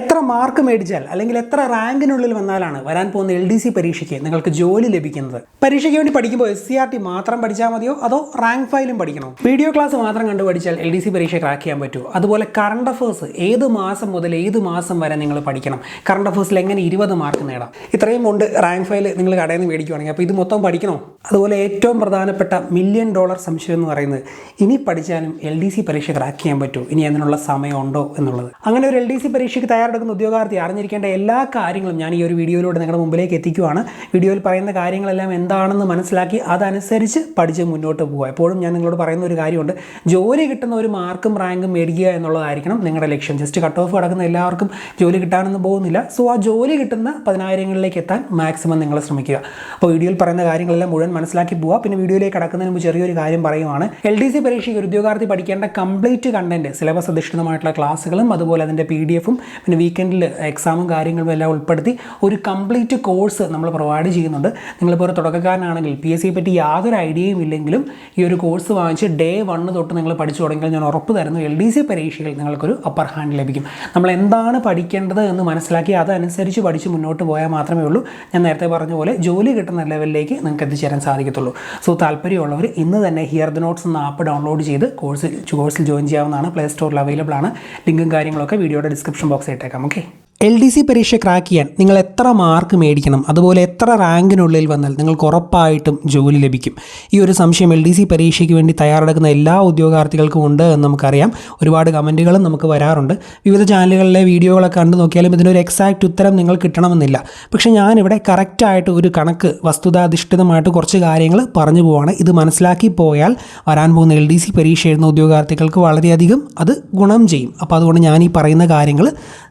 എത്ര മാർക്ക് മേടിച്ചാൽ അല്ലെങ്കിൽ എത്ര റാങ്കിനുള്ളിൽ വന്നാലാണ് വരാൻ പോകുന്ന എൽ ഡി സി പരീക്ഷയ്ക്ക് നിങ്ങൾക്ക് ജോലി ലഭിക്കുന്നത്? പരീക്ഷയ്ക്ക് വേണ്ടി പഠിക്കുമ്പോൾ എസ് സി ആർ ടി മാത്രം പഠിച്ചാൽ മതിയോ? അതോ റാങ്ക് ഫയലും പഠിക്കണോ? വീഡിയോ ക്ലാസ് മാത്രം കണ്ടു പഠിച്ചാൽ എൽ ഡി സി പരീക്ഷ ക്രാക്ക് ചെയ്യാൻ പറ്റുമോ? അതുപോലെ കറണ്ട് അഫേഴ്സ് ഏത് മാസം മുതൽ ഏത് മാസം വരെ നിങ്ങൾ പഠിക്കണം? കറണ്ട് അഫേഴ്സിൽ എങ്ങനെ ഇരുപത് മാർക്ക് നേടാം? ഇത്രയും കൊണ്ട് റാങ്ക് ഫയൽ നിങ്ങൾ കടയിൽ നിന്ന് മേടിക്കുവാണെങ്കിൽ അപ്പോൾ ഇത് മൊത്തം പഠിക്കണോ? അതുപോലെ ഏറ്റവും പ്രധാനപ്പെട്ട മില്യൺ ഡോളർ സംശയം എന്ന് പറയുന്നത് ഇനി പഠിച്ചാലും എൽ ഡി സി പരീക്ഷ ക്രാക്ക് ചെയ്യാൻ പറ്റുമോ? ഇനി അതിനുള്ള സമയമുണ്ടോ എന്നുള്ളത്. അങ്ങനെ ഒരു എൽ ഡി സി പരീക്ഷയ്ക്ക് തയ്യാറെടുക്കുന്ന ഉദ്യോഗാർത്ഥി അറിഞ്ഞിരിക്കേണ്ട എല്ലാ കാര്യങ്ങളും ഞാൻ ഈ ഒരു വീഡിയോയിലൂടെ നിങ്ങളുടെ മുമ്പിലേക്ക് എത്തിക്കുവാണ്. വീഡിയോയിൽ പറയുന്ന കാര്യങ്ങളെല്ലാം എന്താണെന്ന് മനസ്സിലാക്കി അതനുസരിച്ച് പഠിച്ച് മുന്നോട്ട് പോകുക എപ്പോഴും ഞാൻ നിങ്ങളോട് പറയുന്ന ഒരു കാര്യമുണ്ട്. ജോലി കിട്ടുന്ന ഒരു മാർക്കും റാങ്കും മേടിക്കുക എന്നുള്ളതായിരിക്കണം നിങ്ങളുടെ ലക്ഷ്യം. ജസ്റ്റ് കട്ട് ഓഫ് കിടക്കുന്ന എല്ലാവർക്കും ജോലി കിട്ടാനൊന്നും പോകുന്നില്ല. സോ ആ ജോലി കിട്ടുന്ന പതിനായിരങ്ങളിലേക്ക് എത്താൻ മാക്സിമം നിങ്ങൾ ശ്രമിക്കുക. അപ്പോൾ വീഡിയോയിൽ പറയുന്ന കാര്യങ്ങളെല്ലാം മുഴുവൻ മനസ്സിലാക്കി പോവുക. പിന്നെ വീഡിയോയിലേക്ക് കടക്കുന്നതിന് മുമ്പ് ചെറിയൊരു കാര്യം പറയുവാണ്. എൽ ഡി സി പരീക്ഷയ്ക്ക് ഉദ്യോഗാർത്ഥി പഠിക്കേണ്ട കംപ്ലീറ്റ് കണ്ടന്റ് സിലബസ് അധിഷ്ഠിതമായിട്ടുള്ള ക്ലാസ്സുകളും അതുപോലെ അതിന്റെ പി ഡി എഫും പിന്നെ വീക്കെൻഡിൽ എക്സാമും കാര്യങ്ങളും എല്ലാം ഉൾപ്പെടുത്തി ഒരു കംപ്ലീറ്റ് കോഴ്സ് നമ്മൾ പ്രൊവൈഡ് ചെയ്യുന്നുണ്ട്. നിങ്ങളിപ്പോൾ ഒരു തുടക്കക്കാരനാണെങ്കിൽ പി എസ് സിയെ പറ്റി യാതൊരു ഐഡിയയും ഇല്ലെങ്കിലും ഈ ഒരു കോഴ്സ് വാങ്ങിച്ച് ഡേ വണ്ണ് തൊട്ട് നിങ്ങൾ പഠിച്ചു തുടങ്ങിയാൽ ഞാൻ ഉറപ്പ് തരുന്നു എൽ ഡി സി പരീക്ഷയിൽ നിങ്ങൾക്കൊരു അപ്പർ ഹാൻഡ് ലഭിക്കും. നമ്മൾ എന്താണ് പഠിക്കേണ്ടത് എന്ന് മനസ്സിലാക്കി അതനുസരിച്ച് പഠിച്ച് മുന്നോട്ട് പോയാൽ മാത്രമേ ഉള്ളൂ. ഞാൻ നേരത്തെ പറഞ്ഞ പോലെ ജോലി കിട്ടുന്ന ലെവലിലേക്ക് നിങ്ങൾക്ക് എത്തിച്ചേരാൻ സാധിക്കത്തുള്ളൂ. സോ താല്പര്യമുള്ളവർ ഇന്ന് തന്നെ ഹിയർ ദ നോട്ട്സ് എന്ന ആപ്പ് ഡൗൺലോഡ് ചെയ്ത് കോഴ്സിൽ കോഴ്സിൽ ജോയിൻ ചെയ്യാവുന്നതാണ്. പ്ലേ സ്റ്റോറിൽ അവൈലബിൾ ആണ്. ലിങ്കും കാര്യങ്ങളൊക്കെ വീഡിയോയുടെ ഡിസ്ക്രിപ്ഷൻ ബോക്സിൽ ഇട്ടേക്കാം ഓക്കെ എൽ ഡി സി പരീക്ഷ ക്രാക്ക് ചെയ്യാൻ നിങ്ങൾ എത്ര മാർക്ക് മേടിക്കണം അതുപോലെ എത്ര റാങ്കിനുള്ളിൽ വന്നാൽ നിങ്ങൾക്ക് ഉറപ്പായിട്ടും ജോലി ലഭിക്കും. ഈ ഒരു സംശയം എൽ ഡി സി പരീക്ഷയ്ക്ക് വേണ്ടി തയ്യാറെടുക്കുന്ന എല്ലാ ഉദ്യോഗാർത്ഥികൾക്കും ഉണ്ട് എന്ന് നമുക്കറിയാം. ഒരുപാട് കമന്റുകളും നമുക്ക് വരാറുണ്ട്. വിവിധ ചാനലുകളിലെ വീഡിയോകളൊക്കെ കണ്ടു നോക്കിയാലും ഇതിനൊരു എക്സാക്റ്റ് ഉത്തരം നിങ്ങൾ കിട്ടണമെന്നില്ല. പക്ഷേ ഞാനിവിടെ കറക്റ്റായിട്ട് ഒരു കണക്ക് വസ്തുതാധിഷ്ഠിതമായിട്ട് കുറച്ച് കാര്യങ്ങൾ പറഞ്ഞു പോവാണ്. ഇത് മനസ്സിലാക്കി പോയാൽ വരാൻ പോകുന്ന എൽ ഡി സി പരീക്ഷ എഴുതുന്ന ഉദ്യോഗാർത്ഥികൾക്ക് വളരെയധികം അത് ഗുണം ചെയ്യും. അപ്പോൾ അതുകൊണ്ട് ഞാൻ ഈ പറയുന്ന കാര്യങ്ങൾ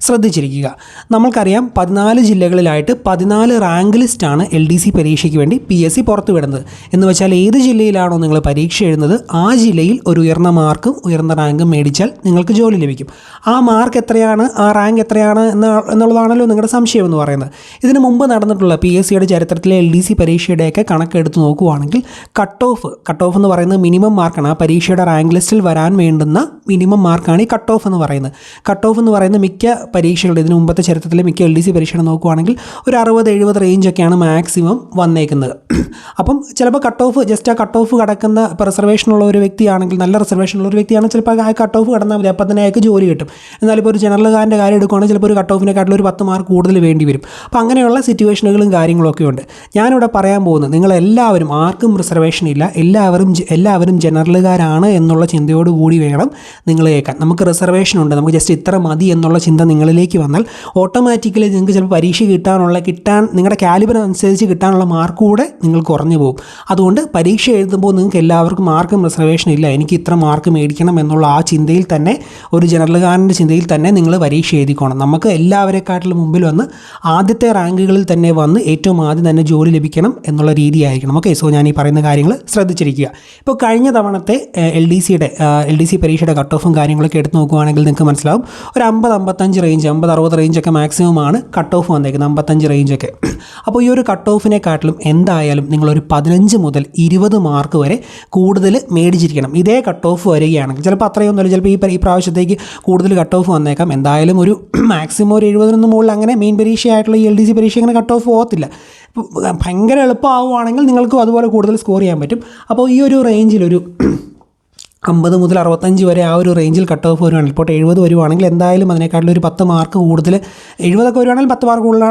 ശ്രദ്ധിച്ചിരിക്കുക. നമ്മൾക്കറിയാം പതിനാല് ജില്ലകളിലായിട്ട് പതിനാല് റാങ്ക് ലിസ്റ്റാണ് എൽ ഡി സി പരീക്ഷയ്ക്ക് വേണ്ടി പി എസ് സി പുറത്തുവിടുന്നത് എന്ന് വെച്ചാൽ ഏത് ജില്ലയിലാണോ നിങ്ങൾ പരീക്ഷ എഴുതുന്നത് ആ ജില്ലയിൽ ഒരു ഉയർന്ന മാർക്കും ഉയർന്ന റാങ്കും മേടിച്ചാൽ നിങ്ങൾക്ക് ജോലി ലഭിക്കും. ആ മാർക്ക് എത്രയാണ് ആ റാങ്ക് എത്രയാണ് എന്നുള്ളതാണല്ലോ നിങ്ങളുടെ സംശയം എന്ന് പറയുന്നത്. ഇതിന് മുമ്പ് നടന്നിട്ടുള്ള പി എസ് സിയുടെ ചരിത്രത്തിലെ എൽ ഡി സി പരീക്ഷയുടെയൊക്കെ കണക്കെടുത്ത് നോക്കുവാണെങ്കിൽ കട്ട് ഓഫ് കട്ട് ഓഫ് എന്ന് പറയുന്നത് മിനിമം മാർക്കാണ് ആ പരീക്ഷയുടെ റാങ്ക് ലിസ്റ്റിൽ വരാൻ വേണ്ടുന്ന മിനിമം മാർക്കാണ് ഈ കട്ട് ഓഫ് എന്ന് പറയുന്നത്. കട്ട് ഓഫ് എന്ന് പറയുന്ന മിക്ക പരീക്ഷകളുടെ ഇതിനു മുമ്പത്തെ ചരിത്രത്തിലെ മിക്ക എൽ ഡി സി പരീക്ഷണം നോക്കുവാണെങ്കിൽ ഒരു അറുപത് എഴുപത് റേഞ്ചൊക്കെയാണ് മാക്സിമം വന്നേക്കുന്നത്. അപ്പം ചിലപ്പോൾ കട്ട് ഓഫ് ജസ്റ്റ് ആ കട്ട് ഓഫ് കടക്കുന്ന ഇപ്പോൾ റിസർവേഷൻ ഉള്ള ഒരു വ്യക്തിയാണെങ്കിൽ നല്ല റിസർവേഷൻ ഉള്ള ഒരു വ്യക്തിയാണെങ്കിൽ ചിലപ്പോൾ ആ കട്ട് ഓഫ് കടന്നാൽ മതി. അപ്പം തന്നെ അയാൾക്ക് ജോലി കിട്ടും. എന്നാൽ ഇപ്പോൾ ഒരു ജനറൽകാരന്റെ കാര്യം എടുക്കുകയാണെങ്കിൽ ചിലപ്പോൾ ഒരു കട്ട് ഓഫിനെക്കാട്ടിലും ഒരു പത്ത് മാർക്ക് കൂടുതൽ വേണ്ടി വരും. അപ്പോൾ അങ്ങനെയുള്ള സിറ്റുവേഷനുകളും കാര്യങ്ങളൊക്കെ ഉണ്ട്. ഞാനിവിടെ പറയാൻ പോകുന്നത് നിങ്ങൾ എല്ലാവരും ആർക്കും റിസർവേഷൻ ഇല്ല. എല്ലാവരും എല്ലാവരും ജനറലുകാരാണ് എന്നുള്ള ചിന്തയോട് കൂടി വേണം നിങ്ങൾ കേൾക്കാൻ. നമുക്ക് റിസർവേഷൻ ഉണ്ട്. നമുക്ക് ജസ്റ്റ് ഇത്ര മതി എന്നുള്ള ചിന്ത നിങ്ങളിലേക്ക് വന്നാൽ ഓട്ടോമാറ്റിക്കലി നിങ്ങൾക്ക് ചിലപ്പോൾ പരീക്ഷ കിട്ടാനുള്ള കിട്ടാൻ നിങ്ങളുടെ കാലിബർ അനുസരിച്ച് കിട്ടാനുള്ള മാർക്ക് കൂടെ നിങ്ങൾ കുറഞ്ഞു പോകും. അതുകൊണ്ട് പരീക്ഷ എഴുതുമ്പോൾ നിങ്ങൾക്ക് എല്ലാവർക്കും മാർക്കും റിസർവേഷൻ ഇല്ല. എനിക്ക് ഇത്ര മാർക്ക് മേടിക്കണം എന്നുള്ള ആ ചിന്തയിൽ തന്നെ ഒരു ജനറൽകാരന്റെ ചിന്തയിൽ തന്നെ നിങ്ങൾ പരീക്ഷ എഴുതിക്കോണം. നമുക്ക് എല്ലാവരെക്കാട്ടിലും മുമ്പിൽ വന്ന് ആദ്യത്തെ റാങ്കുകളിൽ തന്നെ വന്ന് ഏറ്റവും ആദ്യം തന്നെ ജോലി ലഭിക്കണം എന്നുള്ള രീതിയായിരിക്കണം. ഓക്കെ സോ ഞാൻ ഈ പറയുന്ന കാര്യങ്ങൾ ശ്രദ്ധിച്ചിരിക്കുക. ഇപ്പോൾ കഴിഞ്ഞ തവണത്തെ എൽ ഡി സിയുടെ എൽ ഡി സി പരീക്ഷയുടെ കട്ട് ഓഫും കാര്യങ്ങളൊക്കെ എടുത്ത് നോക്കുകയാണെങ്കിൽ നിങ്ങൾക്ക് മനസ്സിലാവും. ഒരു അമ്പത് അമ്പത്തഞ്ച് റേഞ്ച് അമ്പത് അറുപത് റേഞ്ചൊക്കെ മാക്സിമം ആണ്. കട്ട് ഓഫ് വന്നേക്കുന്നത് അമ്പത്തഞ്ച് റേഞ്ചൊക്കെ അപ്പോൾ ഈ ഒരു കട്ട് ഓഫിനെക്കാട്ടിലും എന്തായാലും നിങ്ങളൊരു പതിനഞ്ച് മുതൽ ഇരുപത് മാർക്ക് വരെ കൂടുതൽ മേടിച്ചിരിക്കണം. ഇതേ കട്ട് ഓഫ് വരികയാണെങ്കിൽ ചിലപ്പോൾ അത്രയൊന്നുമില്ല ചിലപ്പോൾ ഈ ഈ പ്രാവശ്യത്തേക്ക് കൂടുതൽ കട്ട് ഓഫ് വന്നേക്കാം. എന്തായാലും ഒരു മാക്സിമം ഒരു എഴുപതിനൊന്ന് മുകളിൽ അങ്ങനെ മെയിൻ പരീക്ഷയായിട്ടുള്ള എൽ ഡി സി പരീക്ഷ അങ്ങനെ കട്ട് ഓഫ് പോകത്തില്ല. ഭയങ്കര എളുപ്പമാവുകയാണെങ്കിൽ നിങ്ങൾക്കും അതുപോലെ കൂടുതൽ സ്കോർ ചെയ്യാൻ പറ്റും. അപ്പോൾ ഈ ഒരു റേഞ്ചിലൊരു അമ്പത് മുതൽ അറുപത്തഞ്ച് വരെ ആ ഒരു റേഞ്ചിൽ കട്ട് ഓഫ് വരുവാണെങ്കിൽ ഇപ്പോൾ എഴുപത് വരുവാണെങ്കിൽ എന്തായാലും അതിനേക്കാട്ടിലും ഒരു പത്ത് മാർക്ക് കൂടുതൽ എഴുപതൊക്കെ വരുവാണെങ്കിൽ പത്ത് മാർക്ക് കൂടുതൽ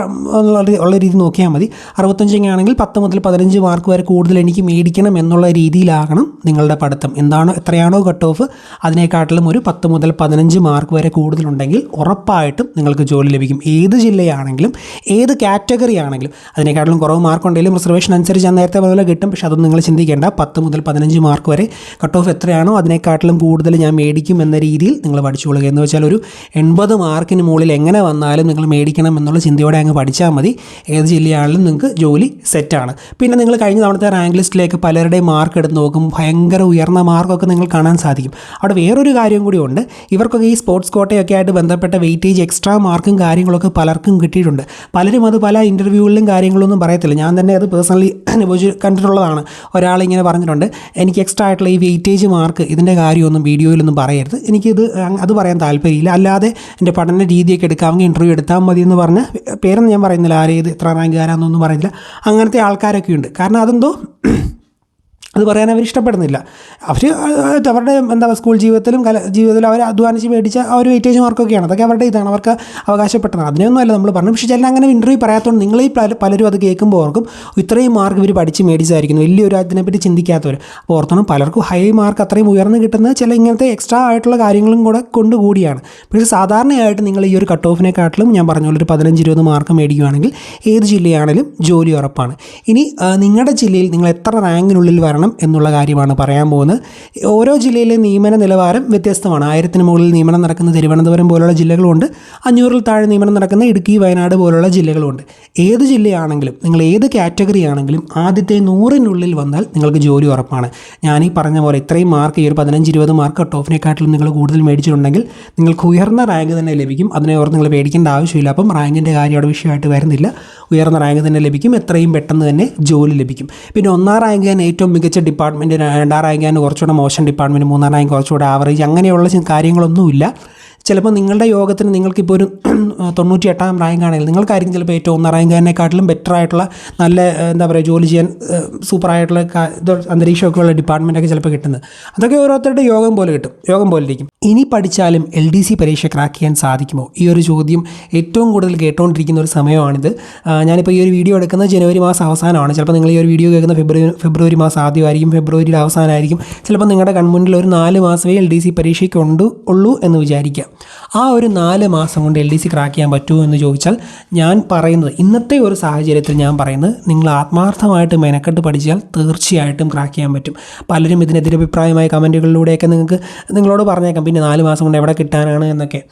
ഉള്ള രീതി നോക്കിയാൽ മതി. അറുപത്തഞ്ചൊക്കെ ആണെങ്കിൽ പത്ത് മുതൽ പതിനഞ്ച് മാർക്ക് വരെ കൂടുതൽ എനിക്ക് മേടിക്കണം എന്നുള്ള രീതിയിലാകണം നിങ്ങളുടെ പഠിത്തം. എന്താണോ എത്രയാണോ കട്ട് ഓഫ് അതിനേക്കാട്ടിലും ഒരു പത്ത് മുതൽ പതിനഞ്ച് മാർക്ക് വരെ കൂടുതലുണ്ടെങ്കിൽ ഉറപ്പായിട്ടും നിങ്ങൾക്ക് ജോലി ലഭിക്കും. ഏത് ജില്ലയാണെങ്കിലും ഏത് കാറ്റഗറി ആണെങ്കിലും അതിനേക്കാട്ടിലും കുറവ് മാർക്ക് ഉണ്ടെങ്കിലും റിസർവേഷൻ അനുസരിച്ച് ഞാൻ നേരത്തെ പോലെ കിട്ടും. പക്ഷേ അതൊന്നും നിങ്ങൾ ചിന്തിക്കേണ്ട. പത്ത് മുതൽ പതിനഞ്ച് മാർക്ക് വരെ കട്ട് ഓഫ് എത്രയാണോ അതിനേക്കാട്ടിലും കൂടുതൽ ഞാൻ മേടിക്കും എന്ന രീതിയിൽ നിങ്ങൾ പഠിച്ചുകൊള്ളുക എന്ന് വെച്ചാൽ ഒരു എൺപത് മാർക്കിന് മുകളിൽ എങ്ങനെ വന്നാലും നിങ്ങൾ മേടിക്കണം എന്നുള്ള ചിന്തയോടെ അങ്ങ് പഠിച്ചാൽ മതി. ഏത് ജില്ലയാണെങ്കിലും നിങ്ങൾക്ക് ജോലി സെറ്റാണ് പിന്നെ നിങ്ങൾ കഴിഞ്ഞ തവണത്തെ റാങ്ക് ലിസ്റ്റിലേക്ക് പലരുടെയും മാർക്ക് എടുത്ത് നോക്കും ഭയങ്കര ഉയർന്ന മാർക്കൊക്കെ നിങ്ങൾ കാണാൻ സാധിക്കും. അവിടെ വേറൊരു കാര്യം കൂടി ഉണ്ട്. ഇവർക്കൊക്കെ ഈ സ്പോർട്സ് കോട്ടയൊക്കെ ആയിട്ട് ബന്ധപ്പെട്ട വെയിറ്റേജ് എക്സ്ട്രാ മാർക്കും കാര്യങ്ങളൊക്കെ പലർക്കും കിട്ടിയിട്ടുണ്ട്. പലരും അത് പല ഇന്റർവ്യൂകളിലും കാര്യങ്ങളൊന്നും പറയത്തില്ല. ഞാൻ തന്നെ അത് പേഴ്സണലി അനുഭവിച്ച് കണ്ടിട്ടുള്ളതാണ്. ഒരാളിങ്ങനെ പറഞ്ഞിട്ടുണ്ട് എനിക്ക് എക്സ്ട്രാ ആയിട്ടുള്ള ഈ വെയിറ്റേജ് മാർക്ക് ഇതിന്റെ കാര്യമൊന്നും വീഡിയോയിലൊന്നും പറയരുത്. എനിക്കിത് അത് പറയാൻ താല്പര്യമില്ല. അല്ലാതെ എന്റെ പഠന രീതിയൊക്കെ എടുക്കാമെങ്കിൽ ഇന്റർവ്യൂ എടുത്താൽ മതി എന്ന് പറഞ്ഞ് പേരൊന്നും ഞാൻ പറയുന്നില്ല. ആരേത് എത്ര റാങ്കുകാരാന്നൊന്നും പറയുന്നില്ല അങ്ങനത്തെ ആൾക്കാരൊക്കെ ഉണ്ട്. കാരണം അതെന്തോ അത് പറയാൻ അവർ ഇഷ്ടപ്പെടുന്നില്ല. അവർ അവരുടെ എന്താ സ്കൂൾ ജീവിതത്തിലും കല ജീവിതത്തിലും അവർ അധ്വാനിച്ച് മേടിച്ച ആ ഒരു വെയിറ്റേജ് മാർക്കൊക്കെയാണ്. അതൊക്കെ അവരുടെ ഇതാണ് അവർക്ക് അവകാശപ്പെട്ടതാണ് അതിനൊന്നും അല്ല നമ്മൾ പറഞ്ഞു പക്ഷേ ചില അങ്ങനെ ഇന്റർവ്യൂ പറയാത്തതുകൊണ്ട് നിങ്ങൾ ഈ പലരും അത് കേൾക്കുമ്പോൾ ഓർക്കും ഇത്രയും മാർക്ക് ഇവർ പഠിച്ച് മേടിച്ചായിരിക്കുന്നു വലിയൊരു അതിനെപ്പറ്റി ചിന്തിക്കാത്തവർ. അപ്പോൾ ഓർത്തണം പലർക്കും ഹൈ മാർക്ക് അത്രയും ഉയർന്ന് കിട്ടുന്നത് ചില ഇങ്ങനത്തെ എക്സ്ട്രാ ആയിട്ടുള്ള കാര്യങ്ങളും കൂടെ കൊണ്ടുകൂടിയാണ് പക്ഷേ സാധാരണയായിട്ട് നിങ്ങൾ ഈ ഒരു കട്ട് ഓഫിനെക്കാട്ടിലും ഞാൻ പറഞ്ഞ പോലെ ഒരു പതിനഞ്ച് ഇരുപത് മാർക്ക് മേടിക്കുകയാണെങ്കിൽ ഏത് ജില്ലയാണെങ്കിലും ജോലി ഉറപ്പാണ്. ഇനി നിങ്ങളുടെ ജില്ലയിൽ നിങ്ങൾ എത്ര റാങ്കിനുള്ളിൽ വരണം എന്നുള്ള കാര്യമാണ് പറയാൻ പോകുന്നത്. ഓരോ ജില്ലയിലെ നിയമന നിലവാരം വ്യത്യസ്തമാണ്. ആയിരത്തിന് മുകളിൽ നിയമനം നടക്കുന്ന തിരുവനന്തപുരം പോലുള്ള ജില്ലകളുണ്ട്. അഞ്ഞൂറിൽ താഴെ നിയമനം നടക്കുന്ന ഇടുക്കി വയനാട് പോലുള്ള ജില്ലകളുണ്ട്. ഏത് ജില്ലയാണെങ്കിലും നിങ്ങൾ ഏത് കാറ്റഗറി ആണെങ്കിലും ആദ്യത്തെ നൂറിനുള്ളിൽ വന്നാൽ നിങ്ങൾക്ക് ജോലി ഉറപ്പാണ്. ഞാൻ ഈ പറഞ്ഞ പോലെ ഇത്രയും മാർക്ക് ഈ ഒരു പതിനഞ്ച് ഇരുപത് മാർക്ക് കട്ട് ഓഫിനെക്കാട്ടിലും നിങ്ങൾ കൂടുതൽ മേടിച്ചിട്ടുണ്ടെങ്കിൽ നിങ്ങൾക്ക് ഉയർന്ന റാങ്ക് തന്നെ ലഭിക്കും. അതിനെ ഓർത്ത് നിങ്ങൾ പേടിക്കേണ്ട ആവശ്യമില്ല. അപ്പം റാങ്കിന്റെ കാര്യം അവിടെ വിഷയമായിട്ട് വരുന്നില്ല. ഉയർന്ന റാങ്ക് തന്നെ ലഭിക്കും. എത്രയും പെട്ടെന്ന് തന്നെ ജോലി ലഭിക്കും. പിന്നെ ഒന്നാം റാങ്ക് തന്നെ ഏറ്റവും മികച്ച ഡിപ്പാർട്ട്മെന്റ് രണ്ടാം റാങ്ക് കുറച്ചുകൂടെ മോശം ഡിപ്പാർട്ട്മെന്റ് മൂന്നാം റാങ്ക് കുറച്ചുകൂടെ ആവറേജ് അങ്ങനെയുള്ള കാര്യങ്ങളൊന്നുമില്ല. ചിലപ്പോൾ നിങ്ങളുടെ യോഗത്തിന് നിങ്ങൾക്കിപ്പോൾ ഒരു തൊണ്ണൂറ്റി എട്ടാം റാങ്ക് ആണെങ്കിൽ നിങ്ങൾക്കായിരിക്കും ചിലപ്പോൾ ഏറ്റവും ഒന്നാം റാങ്കുകാരനെക്കാട്ടിലും ബെറ്റർ ആയിട്ടുള്ള നല്ല എന്താ പറയുക ജോലി ചെയ്യാൻ ഇത് അന്തരീക്ഷമൊക്കെ ഉള്ള ഡിപ്പാർട്ട്മെന്റൊക്കെ ചിലപ്പോൾ കിട്ടുന്നത്. അതൊക്കെ ഓരോരുത്തരുടെ യോഗം പോലെ കിട്ടും യോഗം പോലെ ഇരിക്കും. ഇനി പഠിച്ചാലും എൽ ഡി സി പരീക്ഷ ക്രാക്ക് ചെയ്യാൻ സാധിക്കുമോ? ഈ ഒരു ചോദ്യം ഏറ്റവും കൂടുതൽ കേട്ടുകൊണ്ടിരിക്കുന്ന ഒരു സമയമാണിത്. ഞാനിപ്പോൾ ഈ ഒരു വീഡിയോ എടുക്കുന്നത് ജനുവരി മാസം അവസാനമാണ്. ചിലപ്പോൾ നിങ്ങൾ ഈ ഒരു വീഡിയോ കേൾക്കുന്ന ഫെബ്രുവരി ഫെബ്രുവരി മാസം ആദ്യമായിരിക്കും ഫെബ്രുവരിയുടെ അവസാനമായിരിക്കും. ചിലപ്പോൾ നിങ്ങളുടെ കൺമുന്നിൽ ഒരു നാല് മാസമേ എൽ ഡി സി പരീക്ഷയ്ക്ക് ഉണ്ട് ഉള്ളൂ എന്ന് വിചാരിക്കാം. ആ ഒരു നാല് മാസം കൊണ്ട് എൽ ഡി സി ക്രാക്ക് ചെയ്യാൻ പറ്റുമോ എന്ന് ചോദിച്ചാൽ ഞാൻ പറയുന്നത് ഇന്നത്തെ ഒരു സാഹചര്യത്തിൽ ഞാൻ പറയുന്നത് നിങ്ങൾ ആത്മാർത്ഥമായിട്ട് മെനക്കെട്ട് പഠിച്ചാൽ തീർച്ചയായിട്ടും ക്രാക്ക് ചെയ്യാൻ പറ്റും. പലരും ഇതിനെതിരെ അഭിപ്രായമായ കമന്റുകളിലൂടെയൊക്കെ നിങ്ങൾക്ക് നിങ്ങളോട് പറഞ്ഞേക്കാം. പിന്നെ നാല് മാസം കൊണ്ട് എവിടെ കിട്ടാനാണ് എന്നൊക്കെ.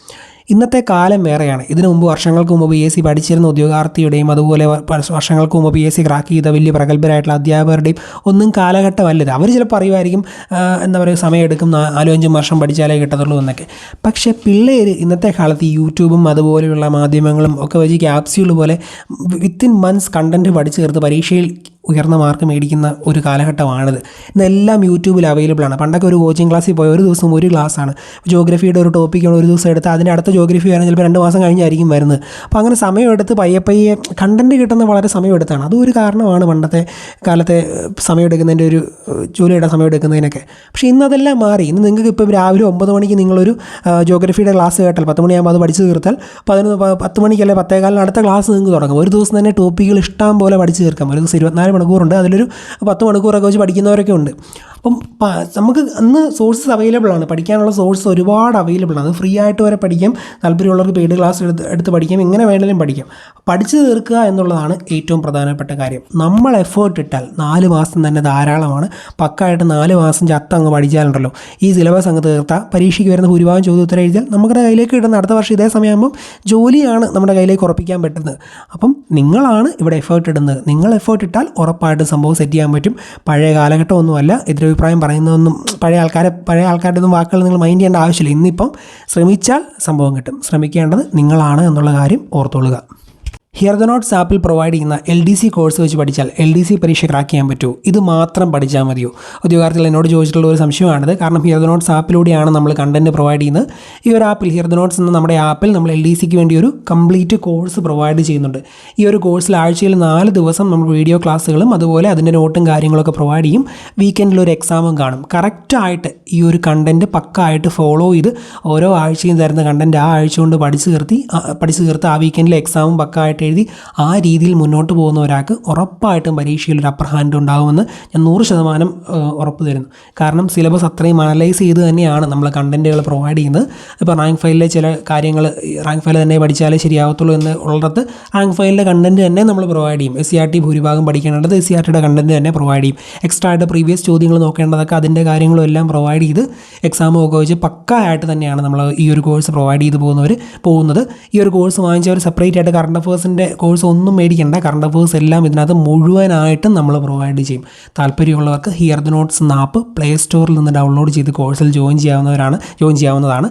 ഇന്നത്തെ കാലം വേറെയാണ്. ഇതിനു മുമ്പ് വർഷങ്ങൾക്ക് മുമ്പ് പി എസ് സി പഠിച്ചിരുന്ന ഉദ്യോഗാർത്ഥിയുടെയും അതുപോലെ വർഷങ്ങൾക്ക് മുമ്പ് പി എസ് സി ക്രാക്ക് ചെയ്ത വലിയ പ്രഗത്ഭരായിട്ടുള്ള അധ്യാപകരുടെയും ഒന്നും കാലഘട്ടമല്ലത്. അവർ ചിലപ്പോൾ അറിയുമായിരിക്കും എന്താ പറയുക സമയമെടുക്കും നാലും അഞ്ചും വർഷം പഠിച്ചാലേ കിട്ടത്തുള്ളൂ എന്നൊക്കെ. പക്ഷേ പിള്ളേർ ഇന്നത്തെ കാലത്ത് യൂട്യൂബും അതുപോലെയുള്ള മാധ്യമങ്ങളും ഒക്കെ വെച്ച് ക്യാപ്സ്യൂൾ പോലെ വിത്തിൻ മന്ത്സ് കണ്ടന്റ് പഠിച്ചു തീർത്ത് പരീക്ഷയിൽ ഉയർന്ന മാർക്ക് മേടിക്കുന്ന ഒരു കാലഘട്ടമാണിത്. ഇന്നെല്ലാം യൂട്യൂബിൽ അവൈലബിൾ ആണ്. പണ്ടൊക്കെ ഒരു കോച്ചിങ് ക്ലാസ്സിൽ പോയ ഒരു ദിവസം ഒരു ക്ലാസ്സാണ് ജോഗ്രഫിയുടെ ഒരു ടോപ്പിക്കാണ് ഒരു ദിവസം എടുത്ത് അതിന്റെ അടുത്ത ജോഗ്രഫി വരാൻ ചിലപ്പോൾ രണ്ട് മാസം കഴിഞ്ഞായിരിക്കും വരുന്നത്. അപ്പോൾ അങ്ങനെ സമയമെടുത്ത് പയ്യെ പയ്യെ കണ്ടന്റ് കിട്ടുന്ന വളരെ സമയമെടുത്താണ് അതും ഒരു കാരണമാണ് പണ്ടത്തെ കാലത്തെ സമയമെടുക്കുന്നതിന്റെ ഒരു ജോലിയുടെ സമയമെടുക്കുന്നതിനൊക്കെ പക്ഷേ ഇന്നതെല്ലാം മാറി. ഇന്ന് നിങ്ങൾക്ക് ഇപ്പോൾ രാവിലെ ഒമ്പത് മണിക്ക് നിങ്ങളൊരു ജോഗ്രഫിയുടെ ക്ലാസ് കേട്ടാൽ പത്ത് മണിയാകുമ്പോൾ അത് പഠിച്ചു തീർത്താൽ പതിനൊന്ന് പത്ത് മണിക്കല്ലേ പത്തേകാലിന് അടുത്ത ക്ലാസ് നിങ്ങൾക്ക് തുടങ്ങും. ഒരു ദിവസം തന്നെ ടോപ്പിക്കുകൾ ഇഷ്ടം പോലെ പഠിച്ചു തീർക്കാം. ഒരു ദിവസം ഇരുപത്തിനാല് മണിക്കൂറുണ്ട് അതിലൊരു പത്ത് മണിക്കൂറൊക്കെ വെച്ച് പഠിക്കുന്നവരൊക്കെ ഉണ്ട്. അപ്പം നമുക്ക് അന്ന് സോഴ്സസ് അവൈലബിൾ ആണ്. പഠിക്കാനുള്ള സോഴ്സ് ഒരുപാട് അവൈലബിൾ ആണ്. ഫ്രീ ആയിട്ട് വരെ പഠിക്കാം. താല്പര്യമുള്ളവർക്ക് പെയ്ഡ് ക്ലാസ് എടുത്ത് എടുത്ത് പഠിക്കാം. എങ്ങനെ വേണമെങ്കിലും പഠിക്കാം. പഠിച്ചു തീർക്കുക എന്നുള്ളതാണ് ഏറ്റവും പ്രധാനപ്പെട്ട കാര്യം. നമ്മൾ എഫേർട്ട് ഇട്ടാൽ നാല് മാസം തന്നെ ധാരാളമാണ്. പക്കായിട്ട് നാല് മാസം ചത്ത അങ്ങ് പഠിച്ചാലുണ്ടല്ലോ. ഈ സിലബസ് അങ്ങ് തീർത്താൽ പരീക്ഷയ്ക്ക് വരുന്ന ഭൂരിഭാഗം ചോദ്യോത്തരം എഴുതിയാൽ നമ്മുടെ കയ്യിലേക്ക് കിട്ടുന്ന അടുത്ത വർഷം ഇതേ സമയമാകുമ്പം ജോലിയാണ് നമ്മുടെ കയ്യിലേക്ക് ഉറപ്പിക്കാൻ പറ്റുന്നത്. അപ്പം നിങ്ങളാണ് ഇവിടെ എഫേർട്ട് ഇടുന്നത്. നിങ്ങൾ എഫേർട്ട് ഇട്ടാൽ ഉറപ്പായിട്ടും സംഭവം സെറ്റ് ചെയ്യാൻ പറ്റും. പഴയ കാലഘട്ടമൊന്നുമല്ല. എതിരഭിപ്രായം പറയുന്നതൊന്നും പഴയ ആൾക്കാരെ പഴയ ആൾക്കാരുടെ ഒന്നും വാക്കുകൾ നിങ്ങൾ മൈൻഡ് ചെയ്യേണ്ട ആവശ്യമില്ല. ഇന്നിപ്പം ശ്രമിച്ചാൽ സംഭവം കിട്ടും. ശ്രമിക്കേണ്ടത് നിങ്ങളാണ് എന്നുള്ള കാര്യം ഓർത്തോളുക. ഹിയർ ദ നോട്ട്സ് ആപ്പിൽ പ്രൊവൈഡ് ചെയ്യുന്ന എൽ ഡി സി കോഴ്സ് വെച്ച് പഠിച്ചാൽ എൽ ഡി സി പരീക്ഷ ക്രാക്ക് ചെയ്യാൻ പറ്റുമോ ഇത് മാത്രം പഠിച്ചാൽ മതിയോ? ഉദ്യോഗാർത്ഥികൾ എന്നോട് ചോദിച്ചിട്ടുള്ള ഒരു സംശയമാണിത്. കാരണം ഹിയർ ദ നോട്ട്സ് ആപ്പിലൂടെയാണ് നമ്മൾ കണ്ടന്റ് പ്രൊവൈഡ് ചെയ്യുന്നത്. ഈ ഒരു ആപ്പിൽ ഹിയർ ദ നോട്ട്സ് എന്ന നമ്മുടെ ആപ്പിൽ നമ്മൾ എൽ ഡി സിക്ക് വേണ്ടി ഒരു കംപ്ലീറ്റ് കോഴ്സ് പ്രൊവൈഡ് ചെയ്യുന്നുണ്ട്. ഈ ഒരു കോഴ്സിൽ ആഴ്ചയിൽ നാല് ദിവസം നമ്മൾ വീഡിയോ ക്ലാസ്സുകളും അതുപോലെ അതിന്റെ നോട്ടും കാര്യങ്ങളൊക്കെ പ്രൊവൈഡ് ചെയ്യും. വീക്കെൻഡിൽ ഒരു എക്സാമും കാണും. കറക്റ്റായിട്ട് ഈ ഒരു കണ്ടന്റ് പക്കായിട്ട് ഫോളോ ചെയ്ത് ഓരോ ആഴ്ചയും തരുന്ന കണ്ടന്റ് ആ ആഴ്ച കൊണ്ട് പഠിച്ചു തീർത്തി പഠിച്ചു തീർത്ത് ആ വീക്കെൻഡിൽ എക്സാമും പക്കായിട്ട് എഴുതി ആ രീതിയിൽ മുന്നോട്ട് പോകുന്ന ഒരാൾക്ക് ഉറപ്പായിട്ടും പരീക്ഷയിൽ ഒരു അപ്പർ ഹാൻഡ് ഉണ്ടാകുമെന്ന് ഞാൻ നൂറ് ശതമാനം ഉറപ്പ് തരുന്നു. കാരണം സിലബസ് അത്രയും അനലൈസ് ചെയ്ത് തന്നെയാണ് നമ്മൾ കണ്ടന്റുകൾ പ്രൊവൈഡ് ചെയ്യുന്നത്. ഇപ്പോൾ റാങ്ക് ഫയലിലെ ചില കാര്യങ്ങൾ റാങ്ക് ഫയൽ തന്നെ പഠിച്ചാലേ ശരിയാവത്തുള്ളൂ എന്ന് ഉള്ളിടത്ത് റാങ്ക് ഫയലിലെ കണ്ടന്റ് തന്നെ നമ്മൾ പ്രൊവൈഡ് ചെയ്യും. എസ് സി ആർ ടി ഭൂരിഭാഗം പഠിക്കേണ്ടത് എസ് സി ആർ ടിയുടെ കണ്ടന്റ് തന്നെ പ്രൊവൈഡ് ചെയ്യും. എക്സ്ട്രാ ആയിട്ട് പ്രീവിയസ് ചോദ്യങ്ങൾ നോക്കേണ്ടതൊക്കെ അതിന്റെ കാര്യങ്ങളും എല്ലാം പ്രൊവൈഡ് ചെയ്ത് എക്സാം ഒക്കെ വെച്ച് പക്കായിട്ട് തന്നെയാണ് നമ്മൾ ഈ ഒരു കോഴ്സ് പ്രൊവൈഡ് ചെയ്ത് പോകുന്നവർ പോകുന്നത്. ഈ ഒരു കോഴ്സ് വാങ്ങിച്ചവർ സെപ്പറേറ്റ് ആയിട്ട് കറണ്ട് അഫേഴ്സിന്റെ കോഴ്സിന്റെ കോഴ്സ് ഒന്നും മേടിക്കേണ്ട. കറണ്ട് അഫേഴ്സ് എല്ലാം ഇതിനകത്ത് മുഴുവനായിട്ടും നമ്മൾ പ്രൊവൈഡ് ചെയ്യും. താല്പര്യമുള്ളവർക്ക് ഹിയർ ദ നോട്ട്സ് എന്ന ആപ്പ് പ്ലേ സ്റ്റോറിൽ നിന്ന് ഡൗൺലോഡ് ചെയ്ത് കോഴ്സിൽ ജോയിൻ ചെയ്യാവുന്നവരാണ് ജോയിൻ ചെയ്യാവുന്നതാണ്.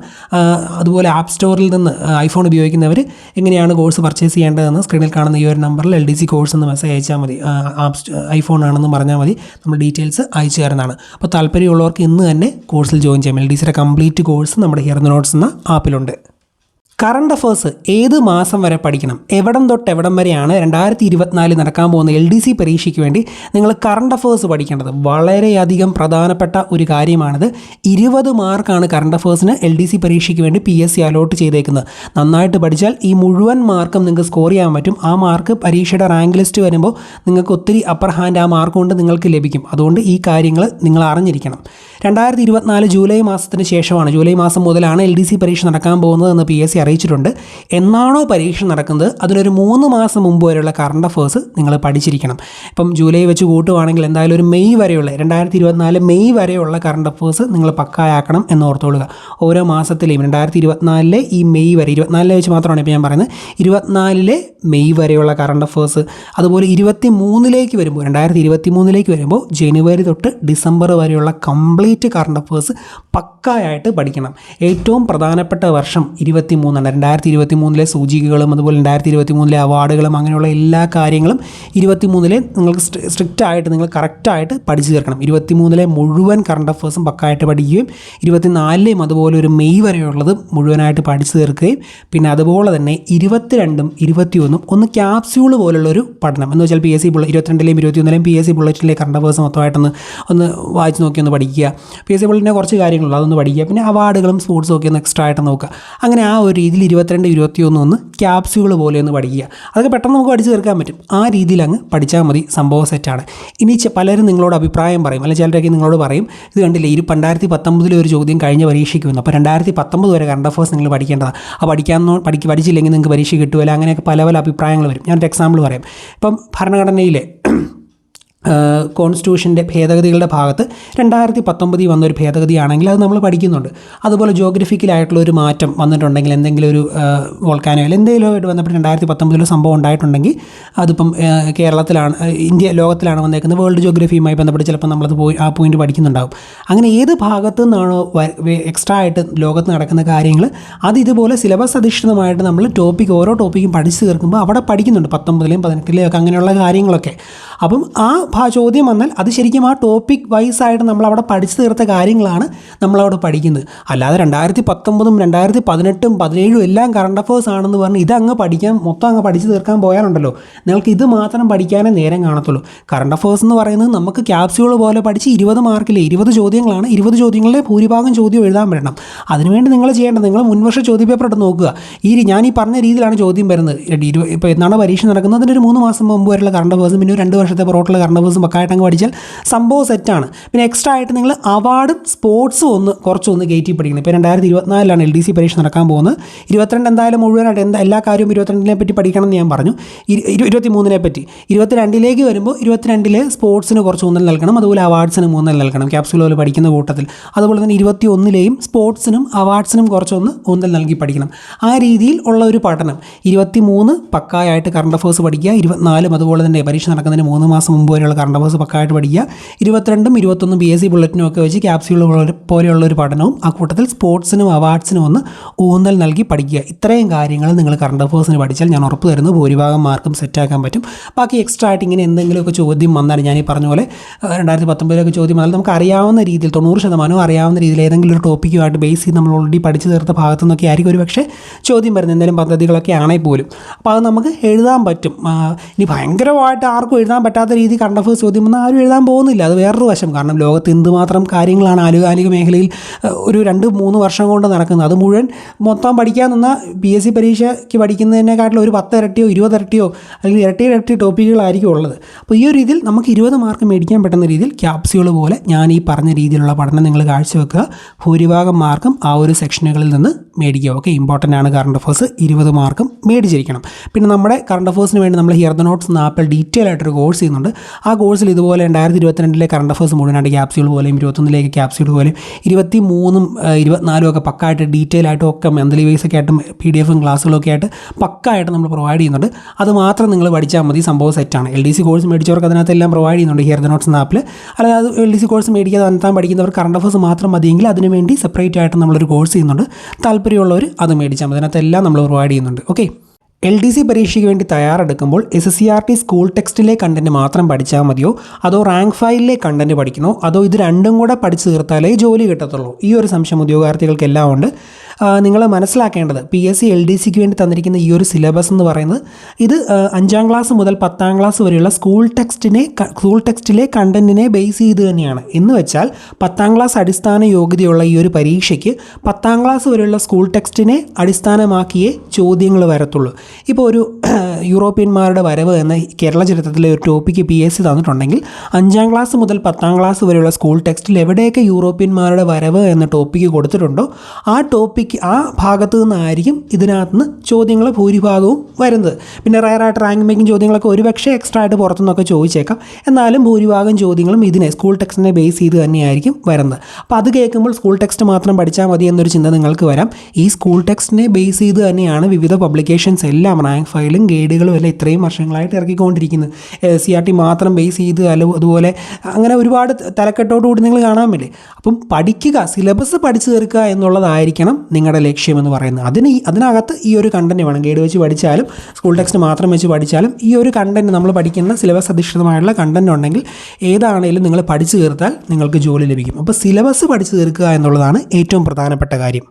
അതുപോലെ ആപ്പ് സ്റ്റോറിൽ നിന്ന് ഐഫോൺ ഉപയോഗിക്കുന്നവർ എങ്ങനെയാണ് കോഴ്സ് പർച്ചേസ് ചെയ്യേണ്ടതെന്ന് സ്ക്രീനിൽ കാണുന്ന ഈ ഒരു നമ്പറിൽ എൽ ഡി സി കോഴ്സ് എന്ന് മെസ്സേജ് അയച്ചാൽ മതി. ആപ്പ് ഐഫോൺ ആണെന്ന് പറഞ്ഞാൽ മതി. നമ്മൾ ഡീറ്റെയിൽസ് അയച്ചു തരുന്നതാണ്. അപ്പോൾ താല്പര്യമുള്ളവർക്ക് ഇന്ന് തന്നെ കോഴ്സിൽ ജോയിൻ ചെയ്യാം. എൽ ഡി സിയുടെ കംപ്ലീറ്റ് കോഴ്സ് നമ്മുടെ ഹിയർ നോട്ട്സ് എന്ന ആപ്പിലുണ്ട് കറണ്ട് അഫേഴ്സ് ഏത് മാസം വരെ പഠിക്കണം? എവിടം തൊട്ട് എവിടം വരെയാണ് രണ്ടായിരത്തി ഇരുപത്തിനാല് നടക്കാൻ പോകുന്ന എൽ ഡി സി പരീക്ഷയ്ക്ക് വേണ്ടി നിങ്ങൾ കറണ്ട് അഫേഴ്സ് പഠിക്കേണ്ടത്? വളരെയധികം പ്രധാനപ്പെട്ട ഒരു കാര്യമാണിത്. ഇരുപത് മാർക്കാണ് കറണ്ട് അഫേഴ്സിന് എൽ ഡി സി പരീക്ഷയ്ക്ക് വേണ്ടി പി എസ് സി അലോട്ട് ചെയ്തേക്കുന്നത്. നന്നായിട്ട് പഠിച്ചാൽ ഈ മുഴുവൻ മാർക്കും നിങ്ങൾക്ക് സ്കോർ ചെയ്യാൻ പറ്റും. ആ മാർക്ക് പരീക്ഷയുടെ റാങ്ക് ലിസ്റ്റ് വരുമ്പോൾ നിങ്ങൾക്ക് ഒത്തിരി അപ്പർ ഹാൻഡ് ആ മാർക്ക് കൊണ്ട് നിങ്ങൾക്ക് ലഭിക്കും. അതുകൊണ്ട് ഈ കാര്യങ്ങൾ നിങ്ങൾ അറിഞ്ഞിരിക്കണം. രണ്ടായിരത്തി ഇരുപത്തിനാല് ജൂലൈ മാസത്തിന് ശേഷമാണ് ജൂലൈ മാസം മുതലാണ് എൽ ഡി സി പരീക്ഷ നടക്കാൻ പോകുന്നത് എന്ന് പി എസ് സി അറിയിച്ചിട്ടുണ്ട്. എന്നാണോ പരീക്ഷ നടക്കുന്നത്? അതിനൊരു മൂന്ന് മാസം മുമ്പ് വരെയുള്ള കറണ്ട് അഫേഴ്സ് നിങ്ങൾ പഠിച്ചിരിക്കണം. ഇപ്പം ജൂലൈ വെച്ച് കൂട്ടുവാണെങ്കിൽ എന്തായാലും ഒരു മെയ് വരെയുള്ള രണ്ടായിരത്തി ഇരുപത്തിനാല് മെയ് വരെയുള്ള കറണ്ട് അഫേഴ്സ് നിങ്ങൾ പക്കായാക്കണം എന്ന് ഓർത്തോളുക. ഓരോ മാസത്തിലെയും രണ്ടായിരത്തി ഇരുപത്തിനാലിലെ ഈ മെയ് വരെ ഇരുപത്തിനാലിലെ വെച്ച് മാത്രമാണ് ഇപ്പോൾ ഞാൻ പറയുന്നത് ഇരുപത്തിനാലിലെ മെയ് വരെയുള്ള കറണ്ട് അഫേഴ്സ് അതുപോലെ ഇരുപത്തി മൂന്നിലേക്ക് വരുമ്പോൾ രണ്ടായിരത്തി ഇരുപത്തി മൂന്നിലേക്ക് വരുമ്പോൾ ജനുവരി തൊട്ട് ഡിസംബർ വരെയുള്ള കംപ്ലീറ്റ് കറണ്ട് അഫേഴ്സ് പക്കായായിട്ട് പഠിക്കണം. ഏറ്റവും പ്രധാനപ്പെട്ട വർഷം ഇരുപത്തി മൂന്നാണ് രണ്ടായിരത്തി ഇരുപത്തി മൂന്നിലെ സൂചികകളും അതുപോലെ രണ്ടായിരത്തി ഇരുപത്തി മൂന്നിലെ അവാർഡുകളും അങ്ങനെയുള്ള എല്ലാ കാര്യങ്ങളും ഇരുപത്തി മൂന്നിലെ നിങ്ങൾക്ക് സ്ട്രിക്റ്റ് ആയിട്ട് നിങ്ങൾ കറക്റ്റായിട്ട് പഠിച്ചു തീർക്കണം. ഇരുപത്തി മൂന്നിലെ മുഴുവൻ കറണ്ട് അഫേഴ്സും പക്കായിട്ട് പഠിക്കുകയും ഇരുപത്തിനാലിലെയും അതുപോലെ ഒരു മെയ് വരെയുള്ളത് മുഴുവനായിട്ട് പഠിച്ചു തീർക്കുകയും പിന്നെ അതുപോലെ തന്നെ ഇരുപത്തിരണ്ടും ഇരുപത്തിയൊന്നും ഒന്ന് ക്യാപ്സ്യൂൾ പോലുള്ളൊരു പഠനം. എന്ന് വെച്ചാൽ പി എസ് സി ബുള്ളറ്റ് ഇരുപത്തിരണ്ടിലെയും ഇരുപത്തിയൊന്നിലെയും പി എസ് സി ബുള്ളറ്റിലെ കറണ്ട് അഫേഴ്സ് മൊത്തമായിട്ടൊന്ന് ഒന്ന് വായിച്ച് നോക്കി ഒന്ന് പഠിക്കുക. പി എസ് സി ബുള്ളറ്റിന്റെ കുറച്ച് കാര്യങ്ങളുള്ളൂ അതൊന്ന് പഠിക്കുക. പിന്നെ അവാർഡുകളും സ്പോർട്സും ഒക്കെ ഒന്ന് എക്സ്ട്രാ ആയിട്ട് നോക്കുക. അങ്ങനെ ആ ഒരു രീതിയിൽ ഇരുപത്തിരണ്ട് ഇരുപത്തിയൊന്നും ഒന്ന് ക്യാപ്സ്യൂൾ പോലെ ഒന്ന് പഠിക്കുക. അതൊക്കെ പെട്ടെന്ന് നമുക്ക് പഠിച്ചു തീർക്കാൻ പറ്റും. ആ രീതിയിൽ അങ്ങ് പഠിച്ചാൽ മതി. സംഭവം സെറ്റാണ് ഇനി പലരും നിങ്ങളോട് അഭിപ്രായം പറയും. അല്ലെങ്കിൽ ചിലരൊക്കെ നിങ്ങളോട് പറയും ഇത് കണ്ടില്ലേ ഇരു രണ്ടായിരത്തി പത്തൊമ്പതിലെ ഒരു ചോദ്യം കഴിഞ്ഞ പരീക്ഷയ്ക്ക് വന്നു അപ്പോൾ രണ്ടായിരത്തി പത്തൊമ്പത് വരെ കറണ്ട് അഫേഴ്സ് നിങ്ങൾ പഠിക്കേണ്ടതാണ് ആ പഠിക്കാമെന്നോ പഠിക്ക് പഠിച്ചില്ലെങ്കിൽ നിങ്ങൾക്ക് പരീക്ഷ കിട്ടുമല്ലോ അങ്ങനെയൊക്കെ പല പല അഭിപ്രായങ്ങൾ വരും. ഞാനൊരു എക്സാമ്പിൾ പറയാം. ഇപ്പം ഭരണഘടനയിലെ കോൺസ്റ്റിറ്റ്യൂഷന്റെ ഭേദഗതികളുടെ ഭാഗത്ത് രണ്ടായിരത്തി പത്തൊമ്പതിൽ വന്നൊരു ഭേദഗതിയാണെങ്കിൽ അത് നമ്മൾ പഠിക്കുന്നുണ്ട്. അതുപോലെ ജോഗ്രഫിക്കലായിട്ടുള്ള ഒരു മാറ്റം വന്നിട്ടുണ്ടെങ്കിൽ എന്തെങ്കിലും ഒരു വോൾക്കാനോ അല്ലെങ്കിൽ എന്തെങ്കിലും ആയിട്ട് ബന്ധപ്പെട്ട് രണ്ടായിരത്തി പത്തൊമ്പതിലൊരു സംഭവം ഉണ്ടായിട്ടുണ്ടെങ്കിൽ അതിപ്പം കേരളത്തിലാണ് ഇന്ത്യ ലോകത്തിലാണ് വന്നേക്കുന്നത് വേൾഡ് ജോഗ്രഫിയുമായി ബന്ധപ്പെട്ട് ചിലപ്പോൾ നമ്മളത് പോയി ആ പോയിന്റ് പഠിക്കുന്നുണ്ടാകും അങ്ങനെ ഏത് ഭാഗത്തു നിന്നാണോ എക്സ്ട്രാ ആയിട്ട് ലോകത്ത് നടക്കുന്ന കാര്യങ്ങൾ അത് ഇതുപോലെ സിലബസ് അധിഷ്ഠിതമായിട്ട് നമ്മൾ ടോപ്പിക് ഓരോ ടോപ്പിക്കും പഠിച്ചു തീർക്കുമ്പോൾ അവിടെ പഠിക്കുന്നുണ്ട് പത്തൊമ്പതിലെയും പതിനെട്ടിലെയും ഒക്കെ അങ്ങനെയുള്ള കാര്യങ്ങളൊക്കെ. അപ്പം ആ ഭാ ചോദ്യം വന്നാൽ അത് ശരിക്കും ആ ടോപ്പിക് വൈസ് ആയിട്ട് നമ്മൾ അവിടെ പഠിച്ചു തീർത്ത കാര്യങ്ങളാണ് നമ്മളവിടെ പഠിക്കുന്നത്. അല്ലാതെ രണ്ടായിരത്തി പത്തൊമ്പതും രണ്ടായിരത്തി പതിനെട്ടും പതിനേഴും എല്ലാം കറണ്ട് അഫേഴ്സ് ആണെന്ന് പറഞ്ഞ് ഇതങ്ങ് പഠിക്കാൻ മൊത്തം അങ്ങ് പഠിച്ചു തീർക്കാൻ പോയാലുണ്ടല്ലോ. നിങ്ങൾക്ക് ഇത് മാത്രം പഠിക്കാനേ നേരം കാണത്തുള്ളൂ. കറണ്ട് അഫേഴ്സ് എന്ന് പറയുന്നത് നമുക്ക് ക്യാപ്സ്യൂൾ പോലെ പഠിച്ച് ഇരുപത് മാർക്കിലെ ഇരുപത് ചോദ്യങ്ങളാണ്. ഇരുപത് ചോദ്യങ്ങളിലെ ഭൂരിഭാഗം ചോദ്യം എഴുതാൻ വരണം. അതിനുവേണ്ടി നിങ്ങൾ ചെയ്യേണ്ടത് നിങ്ങൾ മുൻവർഷ ചോദ്യപേപ്പർ എടുത്ത് നോക്കുക. ഈ ഞാൻ ഈ പറഞ്ഞ രീതിയിലാണ് ചോദ്യം വരുന്നത്. ഇപ്പോൾ എന്നാണ് പരീക്ഷ നടക്കുന്നത്? അതിന്റെ ഒരു മൂന്ന് മാസം മുമ്പ് വരെയുള്ള കറണ്ട് അഫേഴ്സും പിന്നെ രണ്ട് വർഷത്തെ പുറത്തുള്ള കറണ്ട് അഫേഴ്സും ഒക്കെ ആയിട്ട് അങ്ങ് പഠിച്ചാൽ സംഭവം സെറ്റാണ് പിന്നെ എക്സ്ട്രാ ആയിട്ട് നിങ്ങൾ അവാർഡും സ്പോർട്സും ഒന്ന് കുറച്ചൊന്ന് കയറ്റി പഠിക്കണം. ഇപ്പോൾ രണ്ടായിരത്തി ഇരുപത്തിനാലിലാണ് എൽ ഡി സി പരീക്ഷ നടക്കാൻ പോകുന്നത്. ഇരുപത്തിരണ്ട് എന്തായാലും മുഴുവനായിട്ട് എന്താ എല്ലാ കാര്യവും ഇരുപത്തിരണ്ടിനെ പറ്റി പഠിക്കണം എന്ന് ഞാൻ പറഞ്ഞു. ഇരു- ഇരു- ഇരുപത്തി മൂന്നിനെ പറ്റി. ഇരുപത്തിരണ്ടിലേക്ക് വരുമ്പോൾ ഇരുപത്തിരണ്ടിലെ സ്പോർട്സിന് കുറച്ച് ഊന്നൽ നൽകണം. അതുപോലെ അവാർഡ്സിന് ഊന്നൽ നൽകണം. ക്യാപ്സുൽ പോലെ പഠിക്കുന്ന കൂട്ടത്തിൽ. അതുപോലെ തന്നെ ഇരുപത്തി ഒന്നിലെയും സ്പോർട്സിനും അവാർഡ്സിനും കുറച്ചൊന്ന് ഊന്നൽ നൽകി പഠിക്കണം. ആ രീതിയിൽ ഉള്ള ഒരു പഠനം. ഇരുപത്തി മൂന്ന് പക്കായായിട്ട് കറണ്ട് അഫേഴ്സ് പഠിക്കുക. ഇരുപത്തിനാലും അതുപോലെ തന്നെ പരീക്ഷ നടക്കുന്നതിന് മൂന്ന് മാസം മുമ്പ് വരെയുള്ള കറണ്ട് അഫേഴ്സ് പക്കായിട്ട് പഠിക്കുക. ഇരുപത്തിരണ്ടും ഇരുപത്തൊന്നും ബി എസ് സി ബുള്ളറ്റിനും ഒക്കെ വെച്ച് ക്യാപ്സ്യൂൾ പോലെയുള്ള ഒരു പഠനവും ആ കൂട്ടത്തിൽ സ്പോർട്സിനും അവാർഡ്സിനും ഒന്ന് ഊന്നൽ നൽകി പഠിക്കുക. ഇത്രയും കാര്യങ്ങൾ നിങ്ങൾ കറണ്ട് അഫേഴ്സിന് പഠിച്ചാൽ ഞാൻ ഉറപ്പ് തരുന്നു. ഭൂരിഭാഗം മാർക്കും സെറ്റാക്കാൻ പറ്റും. ബാക്കി എക്സ്ട്രാ ആയിട്ട് ഇങ്ങനെ എന്തെങ്കിലുമൊക്കെ ചോദ്യം വന്നാൽ ഞാൻ ഈ പറഞ്ഞ പോലെ രണ്ടായിരത്തി പത്തൊമ്പതിലൊക്കെ ചോദ്യം വന്നാൽ നമുക്ക് അറിയാവുന്ന രീതിയിൽ തൊണ്ണൂറ് ശതമാനവും അറിയാവുന്ന രീതിയിൽ ഏതെങ്കിലും ഒരു ടോപ്പിക്കുമായിട്ട് ബേസ് ചെയ്ത് നമ്മൾ ഓൾറെഡി പഠിച്ചു തീർത്ത ഭാഗത്തു നിന്നൊക്കെ ആയിരിക്കും ഒരു പക്ഷേ ചോദ്യം വരുന്നത്. എന്തെങ്കിലും പദ്ധതികളൊക്കെ ആണെങ്കിൽ പോലും. അപ്പോൾ അത് നമുക്ക് എഴുതാൻ പറ്റും. ഇനി ഭയങ്കരമായിട്ട് ആർക്കും എഴുതാൻ പറ്റാത്ത രീതി അഫേഴ്സ് ചോദ്യം വന്നാൽ ആരും എഴുതാൻ പോകുന്നില്ല. അത് വേറൊരു വശം. കാരണം ലോകത്ത് എന്തുമാത്രം കാര്യങ്ങളാണ് ആനുകാലിക മേഖലയിൽ ഒരു രണ്ട് മൂന്ന് വർഷം കൊണ്ട് നടക്കുന്നത്. അത് മുഴുവൻ മൊത്തം പഠിക്കാൻ നിന്നാൽ പി എസ് സി പരീക്ഷയ്ക്ക് പഠിക്കുന്നതിനെക്കാട്ടിലും ഒരു പത്ത് ഇരട്ടിയോ ഇരുപത് ഇരട്ടിയോ അല്ലെങ്കിൽ ഇരട്ടി ഇരട്ടി ടോപ്പിക്കുകളായിരിക്കും ഉള്ളത്. അപ്പോൾ ഈ ഒരു രീതിയിൽ നമുക്ക് ഇരുപത് മാർക്ക് മേടിക്കാൻ പറ്റുന്ന രീതിയിൽ ക്യാപ്സ്യൂൾ പോലെ ഞാൻ ഈ പറഞ്ഞ രീതിയിലുള്ള പഠനം നിങ്ങൾ കാഴ്ചവെക്കുക. ഭൂരിഭാഗം മാർക്കും ആ ഒരു സെക്ഷനുകളിൽ നിന്ന് മേടിക്കുക. ഓക്കെ ഇമ്പോർട്ടന്റ് ആണ് കറണ്ട് അഫേഴ്സ് ഇരുപത് മാർക്കും മേടിച്ചിരിക്കണം. പിന്നെ നമ്മുടെ കറണ്ട് അഫേഴ്സിന് വേണ്ടി നമ്മൾ ഹിയർ ദ നോട്ട്സ് എന്ന ആപ്പിൽ ഡീറ്റെയിൽ ആയിട്ടൊരു കോഴ്സ് ചെയ്യുന്നുണ്ട്. ആ കോഴ്സിൽ ഇതുപോലെ രണ്ടായിരത്തി ഇരുപത്തിരണ്ടിലെ കറണ്ട് അഫേഴ്സ് മുഴുവനായിട്ട് ക്യാപ്സ്യൂൾ പോലെയും ഇരുപത്തൊന്നിലേക്ക് ക്യാപ്സ്യൂൾ പോലെയും ഇരുപത്തി മൂന്നും ഇരുപത്തിനാലും ഒക്കെ പക്കായിട്ട് ഡീറ്റെയിൽ ആയിട്ടും ഒക്കെ മന്ത്ലി വൈസ് ഒക്കെ ആയിട്ടും പി ഡി എഫും ക്ലാസ്സുകളൊക്കെ ആയിട്ട് പക്കായിട്ട് നമ്മൾ പ്രൊവൈഡ് ചെയ്യുന്നുണ്ട്. അത് മാത്രം നിങ്ങൾ പഠിച്ചാൽ മതി. സംഭവം സെറ്റാണ് എൽ ഡി സി കോഴ്സ് മേടിച്ചവർക്ക് അതിനകത്ത് എല്ലാം പ്രൊവൈഡ് ചെയ്യുന്നുണ്ട് ഹിയർ ദ നോട്ട്സ് എന്ന ആപ്പിൽ അല്ലാതെ എൽ ഡി സി കോഴ്സ് മേടിക്കാതെ അനത്താൻ പഠിക്കുന്നവർ കറണ്ട് അഫേഴ്സ് മാത്രം മതിയെങ്കിൽ അതിനുവേണ്ടി സെപ്പറേറ്റ് ആയിട്ട് നമ്മളൊരു കോഴ്സ് ചെയ്യുന്നുണ്ട്. താല്പര്യമുള്ളവർ അത് മേടിച്ചാൽ മതി. അതിനകത്തെല്ലാം നമ്മൾ പ്രൊവൈഡ് ചെയ്യുന്നുണ്ട്. ഓക്കെ എൽ ഡി സി പരീക്ഷയ്ക്ക് വേണ്ടി തയ്യാറെടുക്കുമ്പോൾ S S C R T school ടെക്സ്റ്റിലെ content മാത്രം പഠിച്ചാൽ മതിയോ? അതോ റാങ്ക് ഫയലിലെ കണ്ടന്റ് പഠിക്കണോ? അതോ ഇത് രണ്ടും കൂടെ പഠിച്ചു തീർത്താലേ ജോലി കിട്ടത്തുള്ളൂ? ഈ ഒരു സംശയം ഉദ്യോഗാർത്ഥികൾക്കെല്ലാം ഉണ്ട്. നിങ്ങൾ മനസ്സിലാക്കേണ്ടത് P S C L D സിക്ക് വേണ്ടി തന്നിരിക്കുന്ന ഈ ഒരു സിലബസ് എന്ന് പറയുന്നത് ഇത് അഞ്ചാം ക്ലാസ് മുതൽ പത്താം ക്ലാസ് വരെയുള്ള സ്കൂൾ ടെക്സ്റ്റിനെ സ്കൂൾ ടെക്സ്റ്റിലെ കണ്ടന്റിനെ ബേസ് ചെയ്ത് തന്നെയാണ്. എന്ന് വെച്ചാൽ പത്താം ക്ലാസ് അടിസ്ഥാന യോഗ്യതയുള്ള ഈ ഒരു പരീക്ഷയ്ക്ക് പത്താം ക്ലാസ് വരെയുള്ള സ്കൂൾ ടെക്സ്റ്റിനെ അടിസ്ഥാനമാക്കിയേ ചോദ്യങ്ങൾ വരത്തുള്ളൂ. ഇപ്പോൾ ഒരു യൂറോപ്യന്മാരുടെ വരവ് എന്ന കേരള ചരിത്രത്തിലെ ഒരു ടോപ്പിക്ക് പി എസ് സി തന്നിട്ടുണ്ടെങ്കിൽ അഞ്ചാം ക്ലാസ് മുതൽ പത്താം ക്ലാസ് വരെയുള്ള സ്കൂൾ ടെക്സ്റ്റിൽ എവിടെയൊക്കെ യൂറോപ്യന്മാരുടെ വരവ് എന്ന ടോപ്പിക്ക് കൊടുത്തിട്ടുണ്ടോ ആ ടോപ്പിക്ക് ആ ഭാഗത്തു നിന്നായിരിക്കും ഇതിനകത്ത് നിന്ന് ചോദ്യങ്ങൾ ഭൂരിഭാഗവും വരുന്നത്. പിന്നെ റയറായിട്ട് റാങ്ക് മേക്കിംഗ് ചോദ്യങ്ങളൊക്കെ ഒരുപക്ഷെ എക്സ്ട്രാ ആയിട്ട് പുറത്തുനിന്നൊക്കെ ചോദിച്ചേക്കാം. എന്നാലും ഭൂരിഭാഗം ചോദ്യങ്ങളും ഇതിനെ സ്കൂൾ ടെക്സ്റ്റിനെ ബേസ് ചെയ്ത് തന്നെയായിരിക്കും വരുന്നത്. അപ്പോൾ അത് കേൾക്കുമ്പോൾ സ്കൂൾ ടെക്സ്റ്റ് മാത്രം പഠിച്ചാൽ മതി എന്നൊരു ചിന്ത നിങ്ങൾക്ക് വരാം. ഈ സ്കൂൾ ടെക്സ്റ്റിനെ ബേസ് ചെയ്ത് തന്നെയാണ് വിവിധ പബ്ലിക്കേഷൻസ് എല്ലാം റാങ്ക് ഫയലും ഗൈഡുകളും എല്ലാം ഇത്രയും വർഷങ്ങളായിട്ട് ഇറക്കിക്കൊണ്ടിരിക്കുന്നത് സി ആർ ടി മാത്രം ബേസ് ചെയ്ത് അല്ല അതുപോലെ അങ്ങനെ ഒരുപാട് തലക്കെട്ടോട് കൂടി നിങ്ങൾ കാണാൻ വേണ്ടി അപ്പം പഠിക്കുക സിലബസ് പഠിച്ചു തീർക്കുക എന്നുള്ളതായിരിക്കണം നിങ്ങളുടെ ലക്ഷ്യം എന്ന് പറയുന്നത്. അതിന് അതിനകത്ത് ഈ ഒരു കണ്ടന്റ് വേണം. ഗൈഡ് വെച്ച് പഠിച്ചാലും സ്കൂൾ ടെക്സ്റ്റ് മാത്രം വെച്ച് പഠിച്ചാലും ഈ ഒരു കണ്ടന്റ് നമ്മൾ പഠിക്കുന്ന സിലബസ് അധിഷ്ഠിതമായുള്ള കണ്ടന്റ് ഉണ്ടെങ്കിൽ ഏതാണേലും നിങ്ങൾ പഠിച്ചു തീർത്താൽ നിങ്ങൾക്ക് ജോലി ലഭിക്കും. അപ്പോൾ സിലബസ് പഠിച്ചു തീർക്കുക എന്നുള്ളതാണ് ഏറ്റവും പ്രധാനപ്പെട്ട കാര്യം.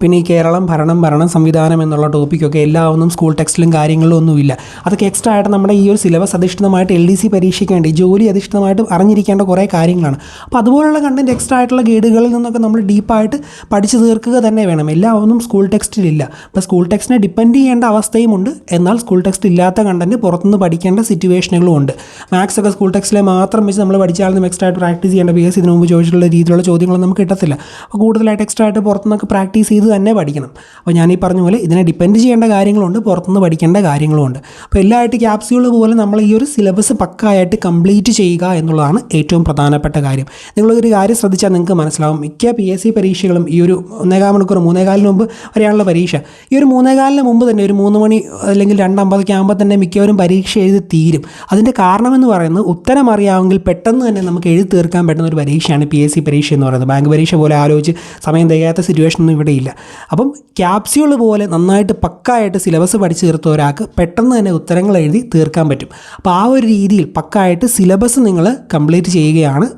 പിന്നെ ഈ കേരളം ഭരണം ഭരണം സംവിധാനം എന്നുള്ള ടോപ്പിക്കൊക്കെ എല്ലാവൊന്നും സ്കൂൾ ടെക്സ്റ്റിലും കാര്യങ്ങളിലും ഒന്നുമില്ല. അതൊക്കെ എക്സ്ട്രാ ആയിട്ട് നമ്മുടെ ഈ ഒരു സിലബസ് അധിഷ്ഠിതമായിട്ട് എൽ ഡി സി പരീക്ഷയ്ക്ക് വേണ്ടി ജോലി അധിഷ്ഠിതമായിട്ട് അറിഞ്ഞിരിക്കേണ്ട കുറേ കാര്യങ്ങളാണ്. അപ്പോൾ അതുപോലുള്ള കണ്ടന്റ് എക്സ്ട്രാ ആയിട്ടുള്ള ഗൈഡുകളിൽ നിന്നൊക്കെ നമ്മൾ ഡീപ്പായിട്ട് പഠിച്ചു തീർക്കുക തന്നെ വേണം. എല്ലാവൊന്നും സ്കൂൾ ടെക്സ്റ്റിലില്ല അപ്പോൾ സ്കൂൾ ടെക്സ്റ്റിനെ ഡിപ്പെൻഡ് ചെയ്യേണ്ട അവസ്ഥയുമുണ്ട് എന്നാൽ സ്കൂൾ ടെക്സ്റ്റ് ഇല്ലാത്ത കണ്ടന്റ് പുറത്തുനിന്ന് പഠിക്കേണ്ട സിറ്റുവേഷനുകളും ഉണ്ട്. മാത്സ് ഒക്കെ സ്കൂൾ ടെക്സ്റ്റിലെ മാത്രം വെച്ച് നമ്മൾ പഠിച്ചാലും എക്സ്ട്രാ ആയിട്ട് പ്രാക്ടീസ് ചെയ്യേണ്ട ബി എസ് ഇതിനു മുമ്പ് ചോദിച്ചിട്ടുള്ള രീതിയിലുള്ള ചോദ്യങ്ങളൊന്നും നമുക്ക് കിട്ടത്തില്ല. അപ്പോൾ കൂടുതലായിട്ട് എക്സ്ട്രാ ആയിട്ട് പുറത്തുനിന്നൊക്കെ പ്രാക്ടീസ് ചെയ്ത് തന്നെ പഠിക്കണം. അപ്പോൾ ഞാൻ ഈ പറഞ്ഞ പോലെ ഇതിനെ ഡിപ്പെൻഡ് ചെയ്യേണ്ട കാര്യങ്ങളുണ്ട് പുറത്തുനിന്ന് പഠിക്കേണ്ട കാര്യങ്ങളുമുണ്ട്. അപ്പോൾ എല്ലായിട്ട് ക്യാപ്സ്യൂൾ പോലെ നമ്മൾ ഈ ഒരു സിലബസ് പക്കായിട്ട് കംപ്ലീറ്റ് ചെയ്യുക എന്നുള്ളതാണ് ഏറ്റവും പ്രധാനപ്പെട്ട കാര്യം. നിങ്ങളൊരു കാര്യം ശ്രദ്ധിച്ചാൽ നിങ്ങൾക്ക് മനസ്സിലാവും. മിക്ക പി എസ് സി പരീക്ഷകളും ഈ ഒരു ഒന്നേകാൽ മണിക്കൂർ മൂന്നേകാലിന് മുമ്പ് വരെയാണുള്ള പരീക്ഷ. ഈ ഒരു മൂന്നേകാലിന് മുമ്പ് തന്നെ ഒരു മൂന്ന് മണി അല്ലെങ്കിൽ രണ്ടമ്പതൊക്കെ ആകുമ്പോൾ തന്നെ മിക്കവരും പരീക്ഷ എഴുതി തീരും. അതിന്റെ കാരണമെന്ന് പറയുന്നത് ഉത്തരം അറിയാമെങ്കിൽ പെട്ടെന്ന് തന്നെ നമുക്ക് എഴുതി തീർക്കാൻ പറ്റുന്ന ഒരു പരീക്ഷയാണ് പി എസ് സി പരീക്ഷ എന്ന് പറയുന്നത്. ബാങ്ക് പരീക്ഷ പോലെ ആലോചിച്ച് സമയം തികയാത്ത സിറ്റുവേഷനൊന്നും ഇവിടെ ഇല്ല. അപ്പം ക്യാപ്സ്യൂൾ പോലെ നന്നായിട്ട് പക്കായിട്ട് സിലബസ് പഠിച്ചു തീർത്ത ഒരാൾക്ക് പെട്ടെന്ന് തന്നെ ഉത്തരങ്ങൾ എഴുതി തീർക്കാൻ പറ്റും. അപ്പോൾ ആ ഒരു രീതിയിൽ പക്കായിട്ട് സിലബസ് നിങ്ങൾ കംപ്ലീറ്റ് ചെയ്യുകയാണ്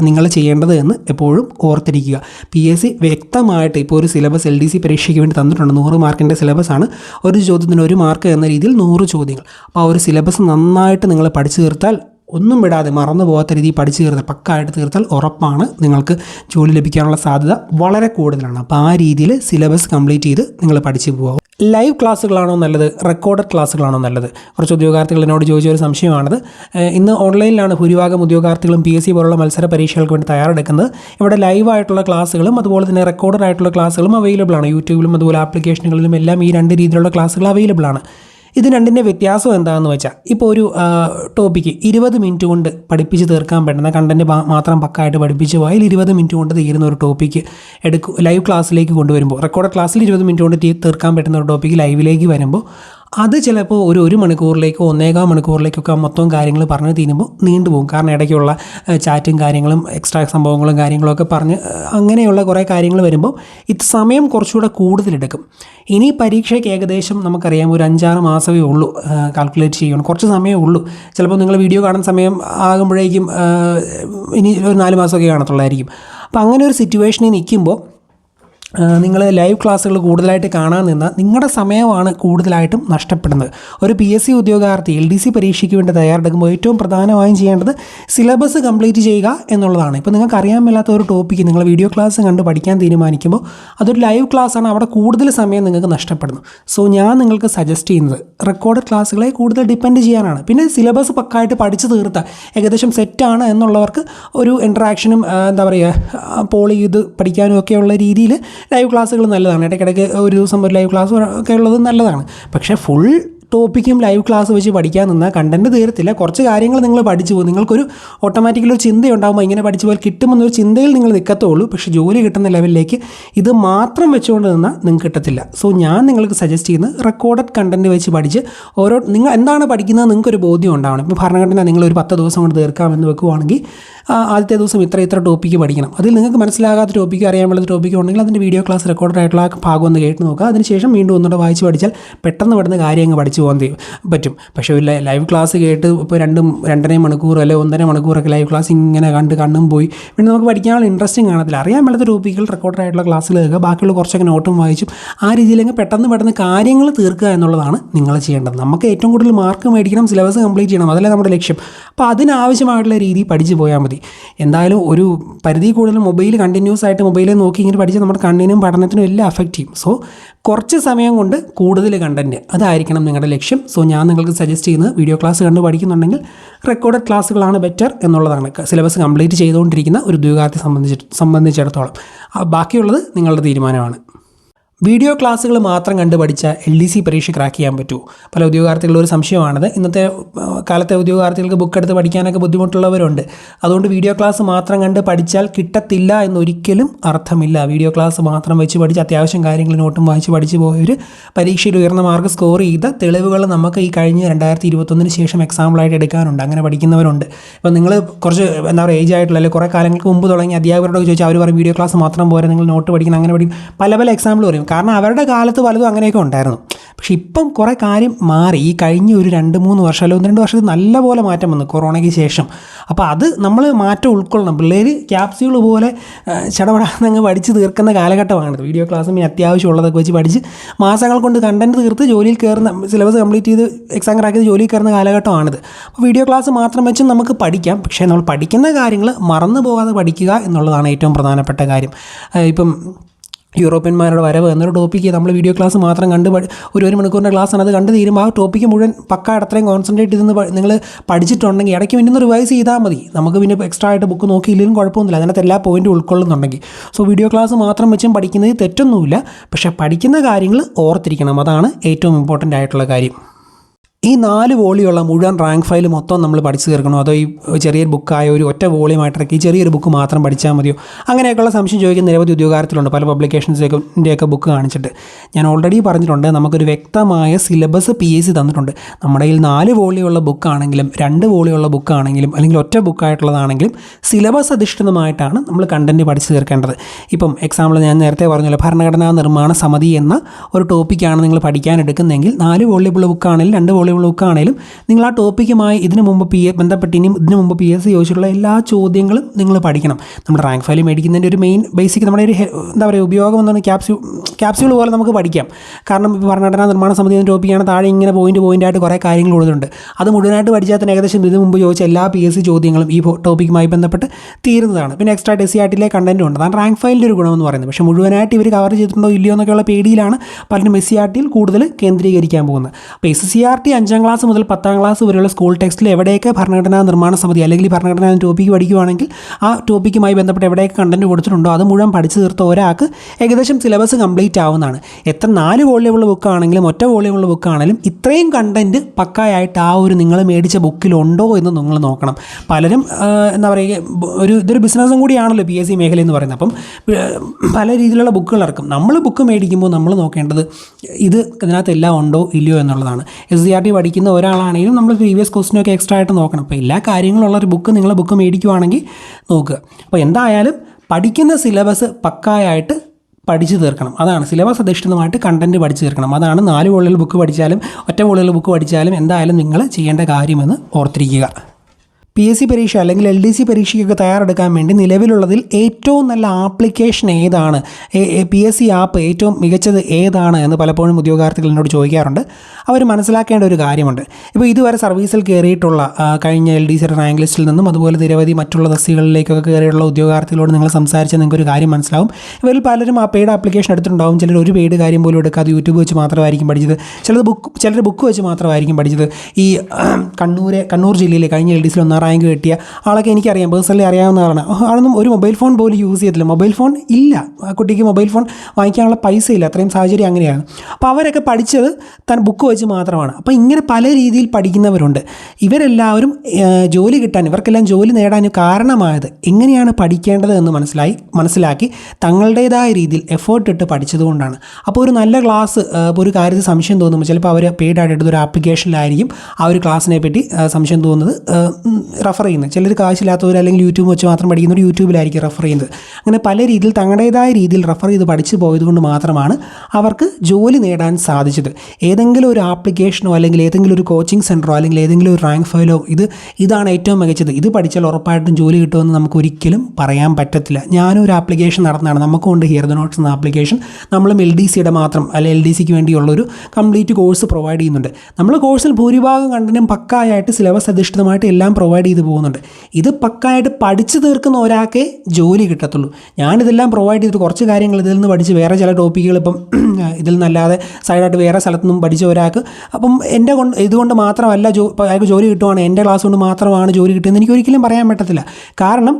നിങ്ങൾ ചെയ്യേണ്ടത് എന്ന് എപ്പോഴും ഓർത്തിരിക്കുക. പി എസ് സി വ്യക്തമായിട്ട് ഇപ്പോൾ ഒരു സിലബസ് എൽ ഡി സി പരീക്ഷയ്ക്ക് വേണ്ടി തന്നിട്ടുണ്ട്. നൂറ് മാർക്കിന്റെ സിലബസ് ആണ്. ഒരു ചോദ്യത്തിന് ഒരു മാർക്ക് എന്ന രീതിയിൽ നൂറ് ചോദ്യങ്ങൾ. അപ്പോൾ ആ ഒരു സിലബസ് നന്നായിട്ട് നിങ്ങൾ പഠിച്ചു തീർത്താൽ ഒന്നും വിടാതെ മറന്നു പോകാത്ത രീതിയിൽ പഠിച്ചു തീർത്താൽ പക്കായിട്ട് തീർത്താൽ ഉറപ്പാണ് നിങ്ങൾക്ക് ജോലി ലഭിക്കാനുള്ള സാധ്യത വളരെ കൂടുതലാണ്. അപ്പോൾ ആ രീതിയിൽ സിലബസ് കംപ്ലീറ്റ് ചെയ്ത് നിങ്ങൾ പഠിച്ചു പോകുക ലൈവ് ക്ലാസ്സുകളാണോ നല്ലത്? റെക്കോർഡഡ് ക്ലാസ്സുകളാണോ നല്ലത്? കുറച്ച് ഉദ്യോഗാർത്ഥികൾ എന്നോട് ചോദിച്ച ഒരു സംശയമാണത്. ഇന്ന് ഓൺലൈനിലാണ് ഭൂരിഭാഗം ഉദ്യോഗാർത്ഥികളും പി എസ് സി പോലുള്ള മത്സര പരീക്ഷകൾക്ക് വേണ്ടി തയ്യാറെടുക്കുന്നത്. ഇവിടെ ലൈവായിട്ടുള്ള ക്ലാസ്സുകളും അതുപോലെ തന്നെ റെക്കോർഡഡ് ആയിട്ടുള്ള ക്ലാസ്സുകളും അവൈലബിൾ ആണ്. യൂട്യൂബിലും അതുപോലെ ആപ്ലിക്കേഷനുകളിലും എല്ലാം ഈ രണ്ട് രീതിയിലുള്ള ക്ലാസ്സുകൾ അവൈലബിൾ ആണ്. ഇത് രണ്ടിന്റെ വ്യത്യാസം എന്താണെന്ന് വെച്ചാൽ ഇപ്പോൾ ഒരു ടോപ്പിക്ക് ഇരുപത് മിനിറ്റ് കൊണ്ട് പഠിപ്പിച്ച് തീർക്കാൻ പറ്റുന്ന കണ്ടന്റ് മാത്രം പക്കായിട്ട് പഠിപ്പിച്ച് പോയാൽ ഇരുപത് മിനിറ്റ് കൊണ്ട് തീരുന്ന ഒരു ടോപ്പിക്ക് എടുക്കും ലൈവ് ക്ലാസ്സിലേക്ക് കൊണ്ടുവരുമ്പോൾ റെക്കോർഡ് ക്ലാസ്സിൽ ഇരുപത് മിനിറ്റ് കൊണ്ട് തീർക്കാൻ പറ്റുന്ന ഒരു ടോപ്പിക്ക് ലൈവിലേക്ക് വരുമ്പോൾ അത് ചിലപ്പോൾ ഒരു ഒരു മണിക്കൂറിലേക്കോ ഒന്നേകാൽ മണിക്കൂറിലേക്കൊക്കെ മൊത്തം കാര്യങ്ങൾ പറഞ്ഞ് തീരുമ്പോൾ നീണ്ടുപോകും കാരണം ഇടയ്ക്കുള്ള ചാറ്റും കാര്യങ്ങളും എക്സ്ട്രാ സംഭവങ്ങളും കാര്യങ്ങളൊക്കെ പറഞ്ഞ് അങ്ങനെയുള്ള കുറേ കാര്യങ്ങൾ വരുമ്പോൾ ഇത് സമയം കുറച്ചുകൂടെ കൂടുതലെടുക്കും. ഇനി പരീക്ഷയ്ക്ക് ഏകദേശം നമുക്കറിയാം ഒരു അഞ്ചാറ് മാസമേ ഉള്ളൂ കാൽക്കുലേറ്റ് ചെയ്യണം കുറച്ച് സമയമേ ഉള്ളൂ. ചിലപ്പോൾ നിങ്ങൾ വീഡിയോ കാണുന്ന സമയം ആകുമ്പോഴേക്കും ഇനി ഒരു നാല് മാസമൊക്കെ കാണത്തുള്ളായിരിക്കും. അപ്പോൾ അങ്ങനെ ഒരു സിറ്റുവേഷനിൽ നിൽക്കുമ്പോൾ നിങ്ങൾ ലൈവ് ക്ലാസ്സുകൾ കൂടുതലായിട്ട് കാണാൻ നിന്നാൽ നിങ്ങളുടെ സമയമാണ് കൂടുതലായിട്ടും നഷ്ടപ്പെടുന്നത്. ഒരു പി എസ് സി ഉദ്യോഗാർത്ഥി എൽ ഡി സി പരീക്ഷയ്ക്ക് വേണ്ടി തയ്യാറെടുക്കുമ്പോൾ ഏറ്റവും പ്രധാനമായും ചെയ്യേണ്ടത് സിലബസ് കംപ്ലീറ്റ് ചെയ്യുക എന്നുള്ളതാണ്. ഇപ്പോൾ നിങ്ങൾക്ക് അറിയാൻ മേലാത്ത ഒരു ടോപ്പിക്ക് നിങ്ങൾ വീഡിയോ ക്ലാസ് കണ്ട് പഠിക്കാൻ തീരുമാനിക്കുമ്പോൾ അതൊരു ലൈവ് ക്ലാസ്സാണ് അവിടെ കൂടുതൽ സമയം നിങ്ങൾക്ക് നഷ്ടപ്പെടുന്നു. സോ ഞാൻ നിങ്ങൾക്ക് സജസ്റ്റ് ചെയ്യുന്നത് റെക്കോർഡ് ക്ലാസ്സുകളെ കൂടുതൽ ഡിപ്പെൻഡ് ചെയ്യാനാണ്. പിന്നെ സിലബസ് പക്കായിട്ട് പഠിച്ചു തീർത്ത ഏകദേശം സെറ്റാണ് എന്നുള്ളവർക്ക് ഒരു ഇൻട്രാക്ഷനും എന്താ പറയുക പോളി ഇത് പഠിക്കാനും ഒക്കെയുള്ള രീതിയിൽ ലൈവ് ക്ലാസ്സുകൾ നല്ലതാണ്. ഇടയ്ക്കിടയ്ക്ക് ഒരു ദിവസം ഒരു ലൈവ് ക്ലാസ് ഒക്കെ ഉള്ളത് നല്ലതാണ്. പക്ഷേ ഫുൾ ടോപ്പിക്കും ലൈവ് ക്ലാസ് വെച്ച് പഠിക്കാൻ നിന്നാൽ കണ്ടന്റ് തീരത്തില്ല. കുറച്ച് കാര്യങ്ങൾ നിങ്ങൾ പഠിച്ചു പോകും. നിങ്ങൾക്കൊരു ഓട്ടോമാറ്റിക്കലി ഒരു ചിന്ത ഉണ്ടാകുമ്പോൾ ഇങ്ങനെ പഠിച്ചു പോയാൽ കിട്ടുമെന്നൊരു ചിന്തയിൽ നിങ്ങൾ നിൽക്കത്തുള്ളൂ പക്ഷേ ജോലി കിട്ടുന്ന ലെവലിലേക്ക് ഇത് മാത്രം വെച്ചുകൊണ്ട് നിന്നാൽ നിങ്ങൾക്ക് കിട്ടത്തില്ല. സോ ഞാൻ നിങ്ങൾക്ക് സജസ്റ്റ് ചെയ്യുന്നത് റെക്കോർഡഡ് കണ്ടന്റ് വെച്ച് പഠിച്ച് ഓരോ നിങ്ങൾ എന്താണ് പഠിക്കുന്നത് നിങ്ങൾക്കൊരു ബോധ്യം ഉണ്ടാവണം. ഇപ്പോൾ ഭരണഘടന നിങ്ങൾ ഒരു പത്ത് ദിവസം കൊണ്ട് തീർക്കാമെന്ന് വെക്കുവാണെങ്കിൽ ആദ്യത്തെ ദിവസം ഇത്ര ഇത്ര ടോപ്പിക്ക് പഠിക്കണം. അതിൽ നിങ്ങൾക്ക് മനസ്സിലാകാത്ത ടോപ്പിക്ക് അറിയാൻ വേണ്ട ടോപ്പിക്ക് ഉണ്ടെങ്കിൽ അതിന്റെ വീഡിയോ ക്ലാസ് റെക്കോർഡ് ആയിട്ടുള്ള ഭാഗം ഒന്ന് കേട്ട് നോക്കുക. അതിനുശേഷം വീണ്ടും ഒന്നുകൂടെ വായിച്ച് പഠിച്ചാൽ പെട്ടെന്ന് പെടുന്ന കാര്യങ്ങൾ പഠിച്ചു പോകാൻ തീ- പറ്റും. പക്ഷേ ഒരു ലൈവ് ക്ലാസ് കേട്ട് ഇപ്പോൾ രണ്ടും രണ്ടര മണിക്കൂർ അല്ലെങ്കിൽ ഒന്നര മണിക്കൂറൊക്കെ ലൈവ് ക്ലാസ് ഇങ്ങനെ കണ്ട് കണ്ണും പോയി. പിന്നെ നമുക്ക് പഠിക്കാനുള്ള ഇൻട്രസ്റ്റിംഗ് കാണത്തില്ല. അറിയാൻ മേലത്തെ ടോപ്പിക്കുകൾ റെക്കോർഡ് ആയിട്ടുള്ള ക്ലാസ്സിൽ കേൾക്കുക. ബാക്കിയുള്ള കുറച്ചൊക്കെ നോട്ടും വായിച്ചും ആ രീതിയിലെങ്കിൽ പെട്ടെന്ന് പെട്ടെന്ന് കാര്യങ്ങൾ തീർക്കുക എന്നുള്ളതാണ് നിങ്ങൾ ചെയ്യേണ്ടത്. നമുക്ക് ഏറ്റവും കൂടുതൽ മാർക്ക് മേടിക്കണം സിലബസ് കംപ്ലീറ്റ് ചെയ്യണം. അതല്ലേ നമ്മുടെ ലക്ഷ്യം. അപ്പോൾ അതിനാവശ്യമായിട്ടുള്ള രീതി പഠിച്ചു പോയാൽ മതി. എന്തായാലും ഒരു പരിധി കൂടുതൽ മൊബൈൽ കണ്ടിന്യൂസ് ആയിട്ട് മൊബൈലിൽ നോക്കി ഇങ്ങനെ പഠിച്ചാൽ നമ്മുടെ കണ്ണിനും പഠനത്തിനും എല്ലാം അഫക്റ്റ് ചെയ്യും. സോ കുറച്ച് സമയം കൊണ്ട് കൂടുതൽ കണ്ടന്റ് അതായിരിക്കണം നിങ്ങളുടെ ലക്ഷ്യം. സോ ഞാൻ നിങ്ങൾക്ക് സജസ്റ്റ് ചെയ്യുന്നത് വീഡിയോ ക്ലാസ് കണ്ട് പഠിക്കുന്നുണ്ടെങ്കിൽ റെക്കോർഡഡ് ക്ലാസ്സുകളാണ് ബെറ്റർ എന്നുള്ളതാണ്. സിലബസ് കംപ്ലീറ്റ് ചെയ്തുകൊണ്ടിരിക്കുന്ന ഒരു ഉദ്യോഗാർത്ഥി സംബന്ധിച്ച് സംബന്ധിച്ചിടത്തോളം. ബാക്കിയുള്ളത് നിങ്ങളുടെ തീരുമാനമാണ്. വീഡിയോ ക്ലാസ്സുകൾ മാത്രം കണ്ട് പഠിച്ച എൽ ഡി സി പരീക്ഷ ക്രാക്ക് ചെയ്യാൻ പറ്റുമോ പല ഉദ്യോഗാർത്ഥികളുടെ ഒരു സംശയമാണത്. ഇന്നത്തെ കാലത്തെ ഉദ്യോഗാർത്ഥികൾക്ക് ബുക്ക് എടുത്ത് പഠിക്കാനൊക്കെ ബുദ്ധിമുട്ടുള്ളവരുണ്ട്. അതുകൊണ്ട് വീഡിയോ ക്ലാസ് മാത്രം കണ്ട് പഠിച്ചാൽ കിട്ടത്തില്ല എന്നൊരിക്കലും അർത്ഥമില്ല. വീഡിയോ ക്ലാസ് മാത്രം വെച്ച് പഠിച്ച് അത്യാവശ്യം കാര്യങ്ങൾ നോട്ടും വായിച്ച് പഠിച്ച് പോയവർ പരീക്ഷയിൽ ഉയർന്ന മാർക്ക് സ്കോർ ചെയ്ത തെളിവുകൾ നമുക്ക് ഈ കഴിഞ്ഞ രണ്ടായിരത്തി ഇരുപത്തൊന്നിന് ശേഷം എക്സാമ്പിളായിട്ട് എടുക്കാനുണ്ട്. അങ്ങനെ പഠിക്കുന്നവരുണ്ട്. ഇപ്പം നിങ്ങൾ കുറച്ച് എന്താ പറയുക ഏജ് ആയിട്ടുള്ള അല്ലെങ്കിൽ കുറേ കാലങ്ങൾക്ക് മുമ്പ് തുടങ്ങി അധ്യാപകരോട് ചോദിച്ചാൽ അവർ പറയും വീഡിയോ ക്ലാസ് മാത്രം പോരാ നിങ്ങൾ നോട്ട് പഠിക്കണം അങ്ങനെ പഠിക്കും. പല പല എക്സാമ്പിൾ പറയും. കാരണം അവരുടെ കാലത്ത് പലതും അങ്ങനെയൊക്കെ ഉണ്ടായിരുന്നു. പക്ഷെ ഇപ്പം കുറേ കാര്യം മാറി. ഈ കഴിഞ്ഞ ഒരു രണ്ട് മൂന്ന് വർഷം അല്ലെങ്കിൽ ഒന്ന് രണ്ട് വർഷത്തിൽ നല്ലപോലെ മാറ്റം വന്നു കൊറോണയ്ക്ക് ശേഷം. അപ്പോൾ അത് നമ്മൾ മാറ്റം ഉൾക്കൊള്ളണം. പിള്ളേർ ക്യാപ്സ്യൂൾ പോലെ ചടപടാന്നങ്ങ് പഠിച്ച് തീർക്കുന്ന കാലഘട്ടമാണിത്. വീഡിയോ ക്ലാസ്സും പിന്നെ അത്യാവശ്യമുള്ളതൊക്കെ വെച്ച് പഠിച്ച് മാസങ്ങൾ കൊണ്ട് കണ്ടന്റ് തീർത്ത് ജോലിയിൽ കയറുന്ന സിലബസ് കംപ്ലീറ്റ് ചെയ്ത് എക്സാം ക്രാക്ക് ചെയ്ത് ജോലിയിൽ കയറുന്ന കാലഘട്ടമാണിത്. അപ്പോൾ വീഡിയോ ക്ലാസ് മാത്രം വെച്ച് നമുക്ക് പഠിക്കാം. പക്ഷേ നമ്മൾ പഠിക്കുന്ന കാര്യങ്ങൾ മറന്നു പോകാതെ പഠിക്കുക എന്നുള്ളതാണ് ഏറ്റവും പ്രധാനപ്പെട്ട കാര്യം. ഇപ്പം യൂറോപ്യന്മാരുടെ വരവ് എന്നൊരു ടോപ്പിക്ക് നമ്മൾ വീഡിയോ ക്ലാസ് മാത്രം കണ്ട് ഒരു ഒരു മണിക്കൂറിന്റെ ക്ലാസ്സാണ് അത് കണ്ട് തീരും ആ ടോപ്പിക്ക് മുഴുവൻ പക്ക അത്രയും കോൺസെൻട്രേറ്റ് ചെയ്ത് നിങ്ങൾ പഠിച്ചിട്ടുണ്ടെങ്കിൽ ഇടയ്ക്ക് പിന്നെ ഒന്ന് റിവൈസ് ചെയ്താൽ മതി. നമുക്ക് പിന്നെ എക്സ്ട്രാ ആയിട്ട് ബുക്ക് നോക്കിയില്ലെങ്കിലും കുഴപ്പമൊന്നുമില്ല. അതിനകത്ത് എല്ലാ പോയിന്റും ഉൾക്കൊള്ളുന്നുണ്ടെങ്കിൽ. സോ വീഡിയോ ക്ലാസ് മാത്രം വെച്ചും പഠിക്കുന്നത് തെറ്റൊന്നുമില്ല. പക്ഷേ പഠിക്കുന്ന കാര്യങ്ങൾ ഓർത്തിരിക്കണം. അതാണ് ഏറ്റവും ഇമ്പോർട്ടന്റ് ആയിട്ടുള്ള കാര്യം. ഈ നാല് വോളിയുള്ള മുഴുവൻ റാങ്ക് ഫയൽ മൊത്തം നമ്മൾ പഠിച്ചു തീർക്കണോ. അതോ ഈ ചെറിയൊരു ബുക്കായ ഒരു ഒറ്റ വോളിയുമായിട്ട് ഈ ചെറിയൊരു ബുക്ക് മാത്രം പഠിച്ചാൽ മതിയോ? അങ്ങനെയൊക്കെയുള്ള സംശയം ചോദിക്കുന്ന നിരവധി ഉദ്യോഗാർത്ഥികളുണ്ട്. പല പബ്ലിക്കേഷൻസിന്റെയൊക്കെ ബുക്ക് കാണിച്ചിട്ട്. ഞാൻ ഓൾറെഡി പറഞ്ഞിട്ടുണ്ട് നമുക്കൊരു വ്യക്തമായ സിലബസ് പി എസ് സി തന്നിട്ടുണ്ട്. നമ്മുടെ കയ്യിൽ നാല് വോളിയുള്ള ബുക്കാണെങ്കിലും രണ്ട് വോളിയുള്ള ബുക്കാണെങ്കിലും അല്ലെങ്കിൽ ഒറ്റ ബുക്കായിട്ടുള്ളതാണെങ്കിലും സിലബസ് അധിഷ്ഠിതമായിട്ടാണ് നമ്മൾ കണ്ടന്റ് പഠിച്ചു തീർക്കേണ്ടത്. ഇപ്പം എക്സാമ്പിൾ ഞാൻ നേരത്തെ പറഞ്ഞല്ലോ ഭരണഘടനാ നിർമ്മാണ സമിതി എന്ന ഒരു ടോപ്പിക്കാണ് നിങ്ങൾ പഠിക്കാൻ എടുക്കുന്നതെങ്കിൽ നാല് വോളിയുള്ള ബുക്കാണെങ്കിൽ രണ്ട് വോളിയബിൾ ബുക്കാണെങ്കിലും നിങ്ങൾ ആ ടോപ്പിക്കുമായി ഇതിനു മുമ്പ് പി എ ബന്ധപ്പെട്ട് ഇനിയും ഇതിനു മുമ്പ് പി എസ് സി ചോദിച്ചിട്ടുള്ള എല്ലാ ചോദ്യങ്ങളും നിങ്ങൾ പഠിക്കണം. നമ്മുടെ റാങ്ക് ഫയൽ മേടിക്കുന്നതിന്റെ ഒരു മെയിൻ ബേസിക് നമ്മുടെ ഒരു എന്താ പറയുക ഉപയോഗം എന്താണ് ക്യാപ്സ്യൂ ക്യാപ്സ്യൂൾ പോലെ നമുക്ക് പഠിക്കാം. കാരണം ഇപ്പോൾ ഭരണഘടനാ നിർമ്മാണ സമിതി എന്ന ടോപ്പിക്കാണ് താഴെ ഇങ്ങനെ പോയിന്റ് പോയിന്റ് ആയിട്ട് കുറേ കാര്യങ്ങൾ കൊടുത്തിട്ടുണ്ട് അത് മുഴുവനായിട്ട് പഠിച്ചാൽ തന്നെ ഏകദേശം ഇതിനു മുമ്പ് ചോദിച്ച എല്ലാ പി എസ് സി ചോദ്യങ്ങളും ഈ ടോപ്പിക്കുമായി ബന്ധപ്പെട്ട് തീരുന്നതാണ്. പിന്നെ എക്സ്ട്രാ ടെസി ആർട്ടിലെ കണ്ടന്റും ഉണ്ട്. അതാണ് റാങ്ക് ഫയലിന്റെ ഒരു ഗുണം എന്ന് പറയുന്നത്. പക്ഷേ മുഴുവനായിട്ട് ഇവർ കവർ ചെയ്തിട്ടുണ്ടോ ഇല്ലയോ എന്നൊക്കെയുള്ള പേടിയിലാണ് പലരും എസ് സി ആർ ടിയിൽ കൂടുതൽ കേന്ദ്രീകരിക്കാൻ പോകുന്നത്. അപ്പോൾ എസ് സി ആർ ടി അഞ്ചാം ക്ലാസ് മുതൽ പത്താം ക്ലാസ് വരെയുള്ള സ്കൂൾ ടെക്സ്റ്റിൽ എവിടെയൊക്കെ ഭരണഘടനാ നിർമ്മാണ സമിതി അല്ലെങ്കിൽ ഭരണഘടനാ ടോപ്പിക്ക് പഠിക്കുവാണെങ്കിൽ ആ ടോപ്പിക്കുമായി ബന്ധപ്പെട്ട് എവിടെയൊക്കെ കണ്ടന്റ് കൊടുത്തിട്ടുണ്ടോ അത് മുഴുവൻ പഠിച്ചു തീർത്ത ഒരാൾക്ക് ഏകദേശം സിലബസ് കംപ്ലീറ്റ് ആവുന്നതാണ്. എത്ര നാല് വോളിയമുള്ള ബുക്കാണെങ്കിലും ഒറ്റ വോളിയമുള്ള ബുക്കാണെങ്കിലും ഇത്രയും കണ്ടന്റ് പക്കായായിട്ട് ആ ഒരു നിങ്ങൾ മേടിച്ച ബുക്കിലുണ്ടോ എന്ന് നിങ്ങൾ നോക്കണം. പലരും എന്താ പറയുക ഒരു ഇതൊരു ബിസിനസ്സും കൂടിയാണല്ലോ പി എസ് സി മേഖല എന്ന് പറയുന്നത്. അപ്പം പല രീതിയിലുള്ള ബുക്കുകൾ ഇറക്കും. നമ്മൾ ബുക്ക് മേടിക്കുമ്പോൾ നമ്മൾ നോക്കേണ്ടത് ഇത് ഇതിനകത്ത് എല്ലാം ഉണ്ടോ ഇല്ലയോ എന്നുള്ളതാണ്. എസ് സി ആർ ടി പഠിക്കുന്ന ഒരാളാണെങ്കിലും നമ്മൾ പ്രീവിയസ് ക്വസ്റ്റിനൊക്കെ എക്സ്ട്രാ ആയിട്ട് നോക്കണം. അപ്പോൾ എല്ലാ കാര്യങ്ങളുള്ള ഒരു ബുക്ക് നിങ്ങൾ ബുക്ക് മേടിക്കുവാണെങ്കിൽ നോക്കുക. അപ്പോൾ എന്തായാലും പഠിക്കുന്ന സിലബസ് പക്കായായിട്ട് പഠിച്ചു തീർക്കണം. അതാണ് സിലബസ് അധിഷ്ഠിതമായിട്ട് കണ്ടന്റ് പഠിച്ചു തീർക്കണം. അതാണ് നാല് വോളിയുള്ള ബുക്ക് പഠിച്ചാലും ഒറ്റ വോളിയുള്ള ബുക്ക് പഠിച്ചാലും എന്തായാലും നിങ്ങൾ ചെയ്യേണ്ട കാര്യമെന്ന് ഓർത്തിരിക്കുക. പി എസ് സി പരീക്ഷ അല്ലെങ്കിൽ എൽ ഡി സി പരീക്ഷയ്ക്കൊക്കെ തയ്യാറെടുക്കാൻ വേണ്ടി നിലവിലുള്ളതിൽ ഏറ്റവും നല്ല ആപ്ലിക്കേഷൻ ഏതാണ്? പി എസ് സി ആപ്പ് ഏറ്റവും മികച്ചത് ഏതാണ് എന്ന് പലപ്പോഴും ഉദ്യോഗാർത്ഥികൾ എന്നോട് ചോദിക്കാറുണ്ട്. അവർ മനസ്സിലാക്കേണ്ട ഒരു കാര്യമുണ്ട്. ഇപ്പോൾ ഇതുവരെ സർവീസിൽ കയറിയിട്ടുള്ള കഴിഞ്ഞ എൽ ഡി സി റാങ്ക് ലിസ്റ്റിൽ നിന്നും അതുപോലെ നിരവധി മറ്റുള്ള തസ്തികളിലേക്കൊക്കെ കയറിയിട്ടുള്ള ഉദ്യോഗാർത്ഥികളോട് നിങ്ങൾ സംസാരിച്ചാൽ നിങ്ങൾക്ക് ഒരു കാര്യം മനസ്സിലാവും. ഇവരിൽ പലരും ആ പെയ്ഡ് ആപ്ലിക്കേഷൻ എടുത്തിട്ടുണ്ടാവും. ചിലർ ഒരു പെയ്ഡ് കാര്യം പോലും എടുക്കാതെ യൂട്യൂബ് വെച്ച് മാത്രമായിരിക്കും പഠിച്ചത്. ചിലത് ബുക്ക് ചിലർ ബുക്ക് വെച്ച് മാത്രമായിരിക്കും പഠിച്ചത്. ഈ കണ്ണൂരെ കണ്ണൂർ ജില്ലയിലെ കഴിഞ്ഞ എൽ ഡി സിയിൽ ഒന്നാം റാങ്ക് കിട്ടിയ ആളൊക്കെ എനിക്കറിയാം പേഴ്സണലി അറിയാവുന്ന ആളാണ്. ആളൊന്നും ഒരു മൊബൈൽ ഫോൺ പോലും യൂസ് ചെയ്തില്ല. മൊബൈൽ ഫോൺ ഇല്ല. ആ കുട്ടിക്ക് മൊബൈൽ ഫോൺ വാങ്ങിക്കാനുള്ള പൈസ ഇല്ല. അത്രയും സാഹചര്യം അങ്ങനെയാണ്. അപ്പോൾ അവരൊക്കെ പഠിച്ചത് താൻ ബുക്ക് വെച്ച് മാത്രമാണ്. അപ്പോൾ ഇങ്ങനെ പല രീതിയിൽ പഠിക്കുന്നവരുണ്ട്. ഇവരെല്ലാവരും ജോലി കിട്ടാൻ ഇവർക്കെല്ലാം ജോലി നേടാൻ കാരണമായത് എങ്ങനെയാണ് പഠിക്കേണ്ടത് എന്ന് മനസ്സിലായി മനസ്സിലാക്കി തങ്ങളുടേതായ രീതിയിൽ എഫേർട്ട് ഇട്ട് പഠിച്ചതുകൊണ്ടാണ് അപ്പോൾ ഒരു നല്ല ക്ലാസ് ഇപ്പോൾ ഒരു കാര്യത്തിൽ സംശയം തോന്നുമ്പോൾ ചിലപ്പോൾ അവർ പെയ്ഡ് ആയിട്ട് ഒരു ആപ്ലിക്കേഷനിലായിരിക്കും ആ ഒരു ക്ലാസ്സിനെ പറ്റി സംശയം തോന്നുന്നത്. റെഫർ ചെയ്യുന്നത്. ചിലർ കാശില്ലാത്തവർ അല്ലെങ്കിൽ യൂട്യൂബ് വെച്ച് മാത്രം പഠിക്കുന്നവർ യൂട്യൂബിലായിരിക്കും റഫർ ചെയ്യുന്നത്. അങ്ങനെ പല രീതിയിൽ തങ്ങളുടേതായ രീതിയിൽ റഫർ ചെയ്ത് പഠിച്ചു പോയതുകൊണ്ട് മാത്രമാണ് അവർക്ക് ജോലി നേടാൻ സാധിച്ചത്. ഏതെങ്കിലും ഒരു ആപ്ലിക്കേഷനോ അല്ലെങ്കിൽ ഏതെങ്കിലും ഒരു കോച്ചിങ് സെന്ററോ അല്ലെങ്കിൽ ഏതെങ്കിലും ഒരു റാങ്ക് ഫയലോ ഇത് ഇതാണ് ഏറ്റവും മികച്ചത്. ഇത് പഠിച്ചാൽ ഉറപ്പായിട്ടും ജോലി കിട്ടുമെന്ന് നമുക്ക് ഒരിക്കലും പറയാൻ പറ്റത്തില്ല. ഞാനും ഒരു ആപ്ലിക്കേഷൻ നടന്നതാണ് നമുക്കുണ്ട് ഹിയർ ദ നോട്ട്സ് എന്ന ആപ്ലിക്കേഷൻ നമ്മളും എൽ ഡി സിയുടെ മാത്രം അല്ലെ എൽ ഡി സിക്ക് വേണ്ടിയുള്ളൊരു കംപ്ലീറ്റ് കോഴ്സ് പ്രൊവൈഡ് ചെയ്യുന്നുണ്ട്. നമ്മൾ കോഴ്സിൽ ഭൂരിഭാഗം കണ്ടന്റും പക്കായായിട്ട് സിലബസ് അധിഷ്ഠിതമായിട്ട് എല്ലാം പ്രൊവൈഡ് ചെയ്ത് പോകുന്നുണ്ട്. ഇത് പക്കായിട്ട് പഠിച്ചു തീർക്കുന്ന ഒരാൾക്കേ ജോലി കിട്ടത്തുള്ളൂ. ഞാനിതെല്ലാം പ്രൊവൈഡ് ചെയ്തിട്ട് കുറച്ച് കാര്യങ്ങൾ ഇതിൽ നിന്ന് പഠിച്ച് വേറെ ചില ടോപ്പിക്കുകൾ ഇപ്പം ഇതിൽ നിന്നല്ലാതെ സൈഡായിട്ട് വേറെ സ്ഥലത്തുനിന്നും പഠിച്ച ഒരാൾക്ക് അപ്പം എന്റെ കൊണ്ട് ഇതുകൊണ്ട് മാത്രമല്ല ജോ അയാൾക്ക് ജോലി കിട്ടുവാണ് എന്റെ ക്ലാസ് കൊണ്ട് മാത്രമാണ് ജോലി കിട്ടുന്നത് എനിക്ക് ഒരിക്കലും പറയാൻ പറ്റത്തില്ല. കാരണം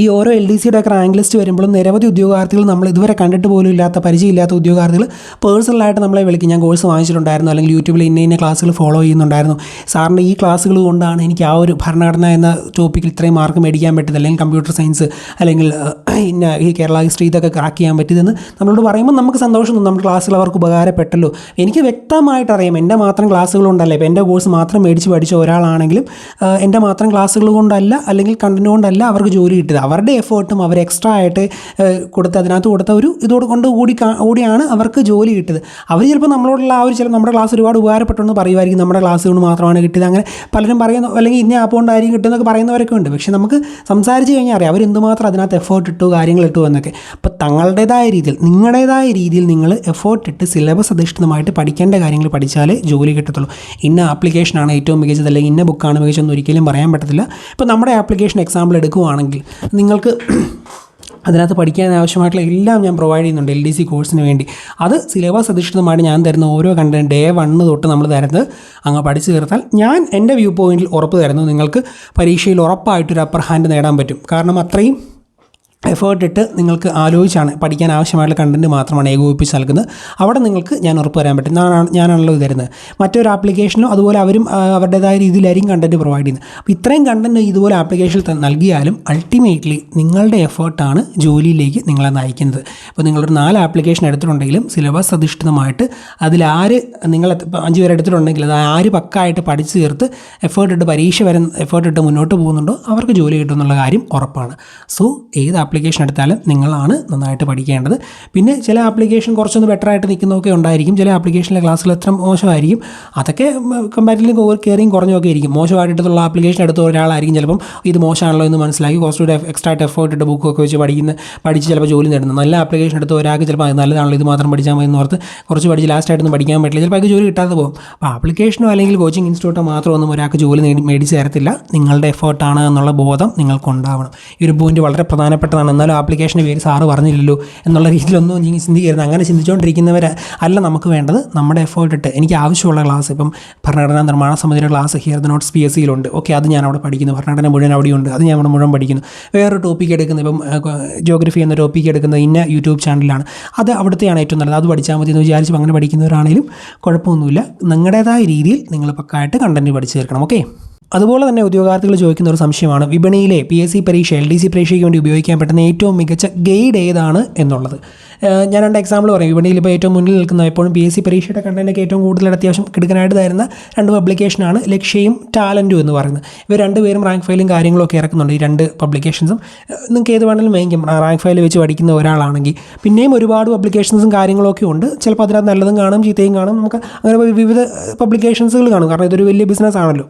ഈ ഓരോ എൽ ഡി സിയുടെ റാങ്ക് ലിസ്റ്റ് വരുമ്പോഴും നിരവധി ഉദ്യോഗാർത്ഥികൾ നമ്മൾ ഇതുവരെ കണ്ടിട്ട് പോലും ഇല്ലാത്ത പരിചയമില്ലാത്ത ഉദ്യോഗാർത്ഥികൾ പേഴ്സണലായിട്ട് നമ്മളെ വിളിക്കും. ഞാൻ കോഴ്സ് വാങ്ങിച്ചിട്ടുണ്ടായിരുന്നു. അല്ലെങ്കിൽ യൂട്യൂബിൽ ഇന്ന ഇന്ന ക്ലാസ്സുകൾ ഫോളോ ചെയ്യുന്നുണ്ടായിരുന്നു. സാറിന്റെ ഈ ക്ലാസ്സുകൾ കൊണ്ടാണ് എനിക്ക് ആ ഒരു ഭരണഘടന എന്ന ടോപ്പിക്കിൽ ഇത്രയും മാർക്ക് മേടിക്കാൻ പറ്റിയത്. അല്ലെങ്കിൽ കമ്പ്യൂട്ടർ സയൻസ് അല്ലെങ്കിൽ ഇന്ന ഈ കേരള ഹിസ്റ്ററി ഇതൊക്കെ ക്രാക്ക് ചെയ്യാൻ പറ്റിയതെന്ന് നമ്മളോട് പറയുമ്പോൾ നമുക്ക് സന്തോഷം തോന്നും. നമ്മുടെ ക്ലാസ്സുകൾ അവർക്ക് ഉപകാരപ്പെട്ടല്ലോ. എനിക്ക് വ്യക്തമായിട്ട് അറിയാം. എന്റെ മാത്രം ക്ലാസ്സുകൾ കൊണ്ടല്ല. ഇപ്പോൾ എന്റെ കോഴ്സ് മാത്രം മേടിച്ച് പഠിച്ച ഒരാളാണെങ്കിലും എന്റെ മാത്രം ക്ലാസ്സുകൾ കൊണ്ടല്ല അല്ലെങ്കിൽ കണ്ടന്റ് കൊണ്ടല്ല അവർക്ക് ജോലി കിട്ടിയത്. അവരുടെ എഫേർട്ടും അവർ എക്സ്ട്രാ ആയിട്ട് കൊടുത്ത് അതിനകത്ത് കൊടുത്ത ഒരു ഇതോട് കൊണ്ട് കൂടി കൂടിയാണ് അവർക്ക് ജോലി കിട്ടിയത്. അവർ ചിലപ്പോൾ നമ്മളോടുള്ള ആ ഒരു ചില നമ്മുടെ ക്ലാസ് ഒരുപാട് ഉപകാരപ്പെട്ടെന്ന് പറയുമായിരിക്കും നമ്മുടെ ക്ലാസ് കൊണ്ട് മാത്രമാണ് കിട്ടിയത്. അങ്ങനെ പലരും പറയുന്ന അല്ലെങ്കിൽ ഇന്ന ആപ്പ് കൊണ്ടായിരിക്കും പറയുന്നവരൊക്കെ ഉണ്ട്. പക്ഷേ നമുക്ക് സംസാരിച്ച് കഴിഞ്ഞാൽ അറിയാം അവർ എന്തുമാത്രം അതിനകത്ത് എഫേർട്ട് ഇട്ടു കാര്യങ്ങൾ ഇട്ടു എന്നൊക്കെ. അപ്പോൾ തങ്ങളുടേതായ രീതിയിൽ നിങ്ങളുടേതായ രീതിയിൽ നിങ്ങൾ എഫേർട്ട് ഇട്ട് സിലബസ് അധിഷ്ഠിതമായിട്ട് പഠിക്കേണ്ട കാര്യങ്ങൾ പഠിച്ചാലേ ജോലി കിട്ടത്തുള്ളൂ. ഇന്ന ആപ്ലിക്കേഷനാണ് ഏറ്റവും മികച്ചത് അല്ലെങ്കിൽ ഇന്ന ബുക്കാണ് മികച്ചതെന്ന് ഒരിക്കലും പറയാൻ പറ്റത്തില്ല. ഇപ്പോൾ നമ്മുടെ ആപ്ലിക്കേഷൻ എക്സാമ്പിൾ എടുക്കുകയാണെങ്കിൽ നിങ്ങൾക്ക് അതിനകത്ത് പഠിക്കാൻ ആവശ്യമായിട്ടുള്ള എല്ലാം ഞാൻ പ്രൊവൈഡ് ചെയ്യുന്നുണ്ട് എൽ ഡി സി കോഴ്സിന് വേണ്ടി. അത് സിലബസ് അധിഷ്ഠിതമായിട്ട് ഞാൻ തരുന്ന ഓരോ കണ്ടന്റ് ഡേ വണ്ണ് തൊട്ട് നമ്മൾ തരുന്നത് അങ്ങ് പഠിച്ചു തീർത്താൽ ഞാൻ എന്റെ വ്യൂ പോയിന്റിൽ ഉറപ്പ് തരുന്നു. നിങ്ങൾക്ക് പരീക്ഷയിൽ ഉറപ്പായിട്ടൊരു അപ്പർ ഹാൻഡ് നേടാൻ പറ്റും. കാരണം അത്രയും എഫേർട്ട് ഇട്ട് നിങ്ങൾക്ക് ആലോചിച്ചാണ് പഠിക്കാൻ ആവശ്യമായിട്ടുള്ള കണ്ടന്റ് മാത്രമാണ് ഏകോപിപ്പിച്ച് നൽകുന്നത്. അവിടെ നിങ്ങൾക്ക് ഞാൻ ഉറപ്പ് തരാൻ പറ്റും. ഞാനാണ് ഞാനാണല്ലോ തരുന്നത്. മറ്റൊരു ആപ്ലിക്കേഷനും അതുപോലെ അവരും അവരുടേതായ രീതിയിലായിരിക്കും കണ്ടന്റ് പ്രൊവൈഡ് ചെയ്യുന്നത്. അപ്പോൾ ഇത്രയും കണ്ടന്റ് ഇതുപോലെ ആപ്ലിക്കേഷനിൽ നൽകിയാലും അൾട്ടിമേറ്റ്ലി നിങ്ങളുടെ എഫേർട്ടാണ് ജോലിയിലേക്ക് നിങ്ങളെ നയിക്കുന്നത്. ഇപ്പോൾ നിങ്ങളൊരു നാല് ആപ്ലിക്കേഷൻ എടുത്തിട്ടുണ്ടെങ്കിലും സിലബസ് അധിഷ്ഠിതമായിട്ട് അതിലാര് നിങ്ങൾ അഞ്ച് പേര് എടുത്തിട്ടുണ്ടെങ്കിൽ അത് ആര് പക്കായിട്ട് പഠിച്ചു തീർത്ത് എഫേർട്ട് ഇട്ട് പരീക്ഷ വരെ എഫേർട്ട് ഇട്ട് മുന്നോട്ട് പോകുന്നുണ്ടോ? അവർക്ക് ജോലി കിട്ടുമെന്നുള്ള കാര്യം ഉറപ്പാണ്. സോ ഏത് ആപ്ലിക്കേഷൻ എടുത്താലും നിങ്ങളാണ് നന്നായിട്ട് പഠിക്കേണ്ടത്. പിന്നെ ചില ആപ്ലിക്കേഷൻ കുറച്ചൊന്ന് ബെറ്റർ ആയിട്ട് നിൽക്കുന്നതൊക്കെ ഉണ്ടായിരിക്കും. ചില ആപ്ലിക്കേഷനിലെ ക്ലാസ്സിൽ എത്ര മോശമായിരിക്കും. അതൊക്കെ കമ്പാരിറ്റീവ്ലി കയറിയും കുറഞ്ഞൊക്കെ ആയിരിക്കും മോശമായിട്ടുള്ള ആപ്ലിക്കേഷൻ എടുത്ത ഒരാളായിരിക്കും ചിലപ്പം ഇത് മോശമാണല്ലോ എന്ന് മനസ്സിലാക്കി കുറച്ചുകൂടി എക്സ്ട്രാ എഫേർട്ട് ഇട്ട് ബുക്കൊക്കെ വെച്ച് പഠിക്കുന്ന പഠിച്ച് ചിലപ്പോൾ ജോലി നേടുന്നത്. നല്ല ആപ്ലിക്കേഷൻ എടുത്ത ഒരാൾക്ക് ചിലപ്പോൾ നല്ലതാണല്ലോ ഇത് മാത്രം പഠിച്ചാൽ മതി എന്ന് ഓർത്ത് കുറച്ച് പഠിച്ച് ലാസ്റ്റായിട്ടൊന്നും പഠിക്കാൻ പറ്റില്ല. ചിലപ്പോൾ അയാൾക്ക് ജോലി കിട്ടാതെ പോകും. അപ്പോൾ ആപ്ലിക്കേഷനോ അല്ലെങ്കിൽ കോച്ചിങ് ഇൻസ്റ്റിറ്റ്യൂട്ടോ മാത്രമൊന്നും ഒരാൾക്ക് ജോലി മേടിച്ച് തരത്തില്ല. നിങ്ങളുടെ എഫേർട്ടാണ് എന്നുള്ള ബോധം നിങ്ങൾക്കുണ്ടാവണം. ഈ ഒരു പോയിന്റ് വളരെ പ്രധാനപ്പെട്ടതാണ്. എന്നാലും ആപ്ലിക്കേഷന്റെ പേര് സാറ് പറഞ്ഞില്ലല്ലോ എന്നുള്ള രീതിയിലൊന്നും നീ ചിന്തിക്കരുത്. അങ്ങനെ ചിന്തിച്ചുകൊണ്ടിരിക്കുന്നവർ അല്ല നമുക്ക് വേണ്ടത് നമ്മുടെ എഫേർട്ട് ഇട്ട്. എനിക്ക് ആവശ്യമുള്ള ക്ലാസ് ഇപ്പം ഭരണഘടനാ നിർമ്മാണ സമിതിയുടെ class hear the notes P S സിയിലുണ്ട് okay അത് ഞാൻ അവിടെ പഠിക്കുന്നു. ഭരണഘടന മുഴുവൻ അവിടെയുണ്ട്. അത് ഞാൻ അവിടെ മുഴുവൻ പഠിക്കുന്നു. വേറൊരു ടോപ്പിക് എടുക്കുന്നത് ഇപ്പം ജോഗ്രഫി എന്ന ടോപ്പിക് എടുക്കുന്നത് ഇന്ന യൂട്യൂബ് ചാനലിലാണ് അത് അവിടുത്തെയാണ് ഏറ്റവും നല്ലത്. അത് പഠിച്ചാൽ മതി എന്ന് വിചാരിച്ച് അങ്ങനെ പഠിക്കുന്നവരാണെങ്കിലും കുഴപ്പമൊന്നുമില്ല. നിങ്ങളുടേതായ രീതിയിൽ നിങ്ങൾ പക്കായിട്ട് കണ്ടന്റ് പഠിച്ചു തീർക്കണം. ഓക്കെ അതുപോലെ തന്നെ ഉദ്യോഗാർത്ഥികൾ ചോദിക്കുന്ന ഒരു സംശയമാണ്. വിപണിയിലെ പി എസ് സി പരീക്ഷ എൽ ഡി സി പരീക്ഷയ്ക്ക് വേണ്ടി ഉപയോഗിക്കാൻ പറ്റുന്ന ഏറ്റവും മികച്ച ഗൈഡ് ഏതാണ് എന്നുള്ളത്. ഞാൻ രണ്ട് എക്സാമ്പിൾ പറയും. വിപണിയിൽ ഇപ്പോൾ ഏറ്റവും മുന്നിൽ നിൽക്കുന്ന എപ്പോഴും പി എസ് സി പരീക്ഷയുടെ കണ്ടന്റൊക്കെ ഏറ്റവും കൂടുതൽ അത്യാവശ്യം കിടക്കാനായിട്ട് തരുന്ന രണ്ട് പബ്ലിക്കേഷനാണ് ലക്ഷ്യയും ടാലന്റും എന്ന് പറയുന്നത്. ഇവർ രണ്ടുപേരും റാങ്ക് ഫയലും കാര്യങ്ങളൊക്കെ ഇറക്കുന്നുണ്ട് ഈ രണ്ട് പബ്ലിക്കേഷൻസും നിങ്ങൾക്ക് ഏത് വേണമെങ്കിലും വാങ്ങിക്കും റാങ്ക് ഫയൽ വെച്ച് പഠിക്കുന്ന ഒരാളാണെങ്കിൽ. പിന്നെയും ഒരുപാട് പബ്ലിക്കേഷൻസും കാര്യങ്ങളൊക്കെ ഉണ്ട്. ചിലപ്പോൾ അതിനകത്ത് നല്ലതും കാണും ചീത്തയും കാണും. നമുക്ക് അങ്ങനെ വിവിധ പബ്ലിക്കേഷൻസുകൾ കാണും. കാരണം ഇതൊരു വലിയ ബിസിനസ് ആണല്ലോ.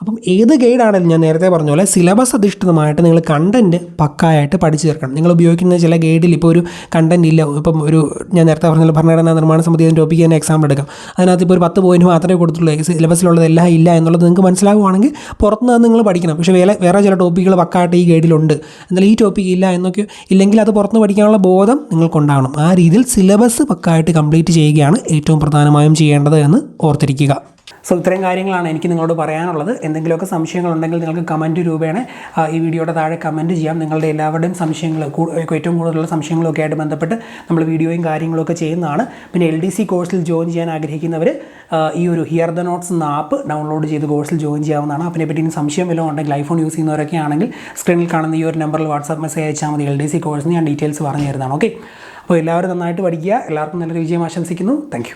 അപ്പം ഏത് ഗൈഡാണെങ്കിലും ഞാൻ നേരത്തെ പറഞ്ഞ പോലെ സിലബസ് അധിഷ്ഠിതമായിട്ട് നിങ്ങൾ കണ്ടന്റ് പക്കായിട്ട് പഠിച്ചു തീർക്കണം നിങ്ങൾ ഉപയോഗിക്കുന്ന ചില ഗൈഡിൽ ഇപ്പോൾ ഒരു കണ്ടന്റ് ഇല്ല. ഇപ്പം ഒരു ഞാൻ നേരത്തെ പറഞ്ഞ ഭരണഘടനാ നിർമ്മാണ സമിതി ടോപ്പിക്ക് തന്നെ എക്സാമ്പിൾ എടുക്കാം. അതിനകത്ത് ഇപ്പോൾ ഒരു പത്ത് പോയിന്റ് മാത്രമേ കൊടുത്തുള്ളൂ. സിലബസിലുള്ളതെല്ലാം ഇല്ല എന്നുള്ളത് നിങ്ങൾക്ക് മനസ്സിലാവുകയാണെങ്കിൽ പുറത്തുനിന്ന് നിങ്ങൾ പഠിക്കണം. പക്ഷേ വേറെ വേറെ ചില ടോപ്പിക്കുകൾ പക്കായിട്ട് ഈ ഗൈഡിലുണ്ട് എന്നാൽ ഈ ടോപ്പിക്ക് ഇല്ല എന്നൊക്കെ ഇല്ലെങ്കിൽ അത് പുറത്തുനിന്ന് പഠിക്കാനുള്ള ബോധം നിങ്ങൾക്കുണ്ടാവണം. ആ രീതിയിൽ സിലബസ് പക്കായിട്ട് കംപ്ലീറ്റ് ചെയ്യുകയാണ് ഏറ്റവും പ്രധാനമായും ചെയ്യേണ്ടത് എന്ന് ഓർത്തിരിക്കുക. സോ ഇത്രയും കാര്യങ്ങളാണ് എനിക്ക് നിങ്ങളോട് പറയാനുള്ളത്. എന്തെങ്കിലുമൊക്കെ സംശയങ്ങളുണ്ടെങ്കിൽ നിങ്ങൾക്ക് കമന്റ് രൂപേണ ഈ വീഡിയോയുടെ താഴെ കമന്റ് ചെയ്യാം. നിങ്ങളുടെ എല്ലാവരുടെയും സംശയങ്ങൾ ഏറ്റവും കൂടുതലുള്ള സംശയങ്ങളൊക്കെ ആയിട്ട് ബന്ധപ്പെട്ട് നമ്മൾ വീഡിയോയും കാര്യങ്ങളൊക്കെ ചെയ്യുന്നതാണ്. പിന്നെ എൽ ഡി സി കോഴ്സിൽ ജോയിൻ ചെയ്യാൻ ആഗ്രഹിക്കുന്നവർ ഈ ഒരു ഹിയർ ദ നോട്ട്സ് എന്ന ആപ്പ് ഡൗൺലോഡ് ചെയ്ത് കോഴ്സിൽ ജോയിൻ ചെയ്യാവുന്നതാണ്. അതിനെ പറ്റി ഇനി സംശയം വല്ലതും ഉണ്ടെങ്കിൽ ഐഫോൺ യൂസ് ചെയ്യുന്നവരൊക്കെ ആണെങ്കിൽ സ്ക്രീനിൽ കാണുന്ന ഈ ഒരു നമ്പറിൽ വാട്സാപ്പ് മെസ്സേജ് അയച്ചാൽ മതി. എൽ ഡി സി കോഴ്സിന് ഞാൻ ഡീറ്റെയിൽസ് പറഞ്ഞു തരുന്നതാണ് ഓക്കെ അപ്പോൾ എല്ലാവരും നന്നായിട്ട് പഠിക്കുക. എല്ലാവർക്കും നല്ലൊരു വിജയം ആശംസിക്കുന്നു. താങ്ക്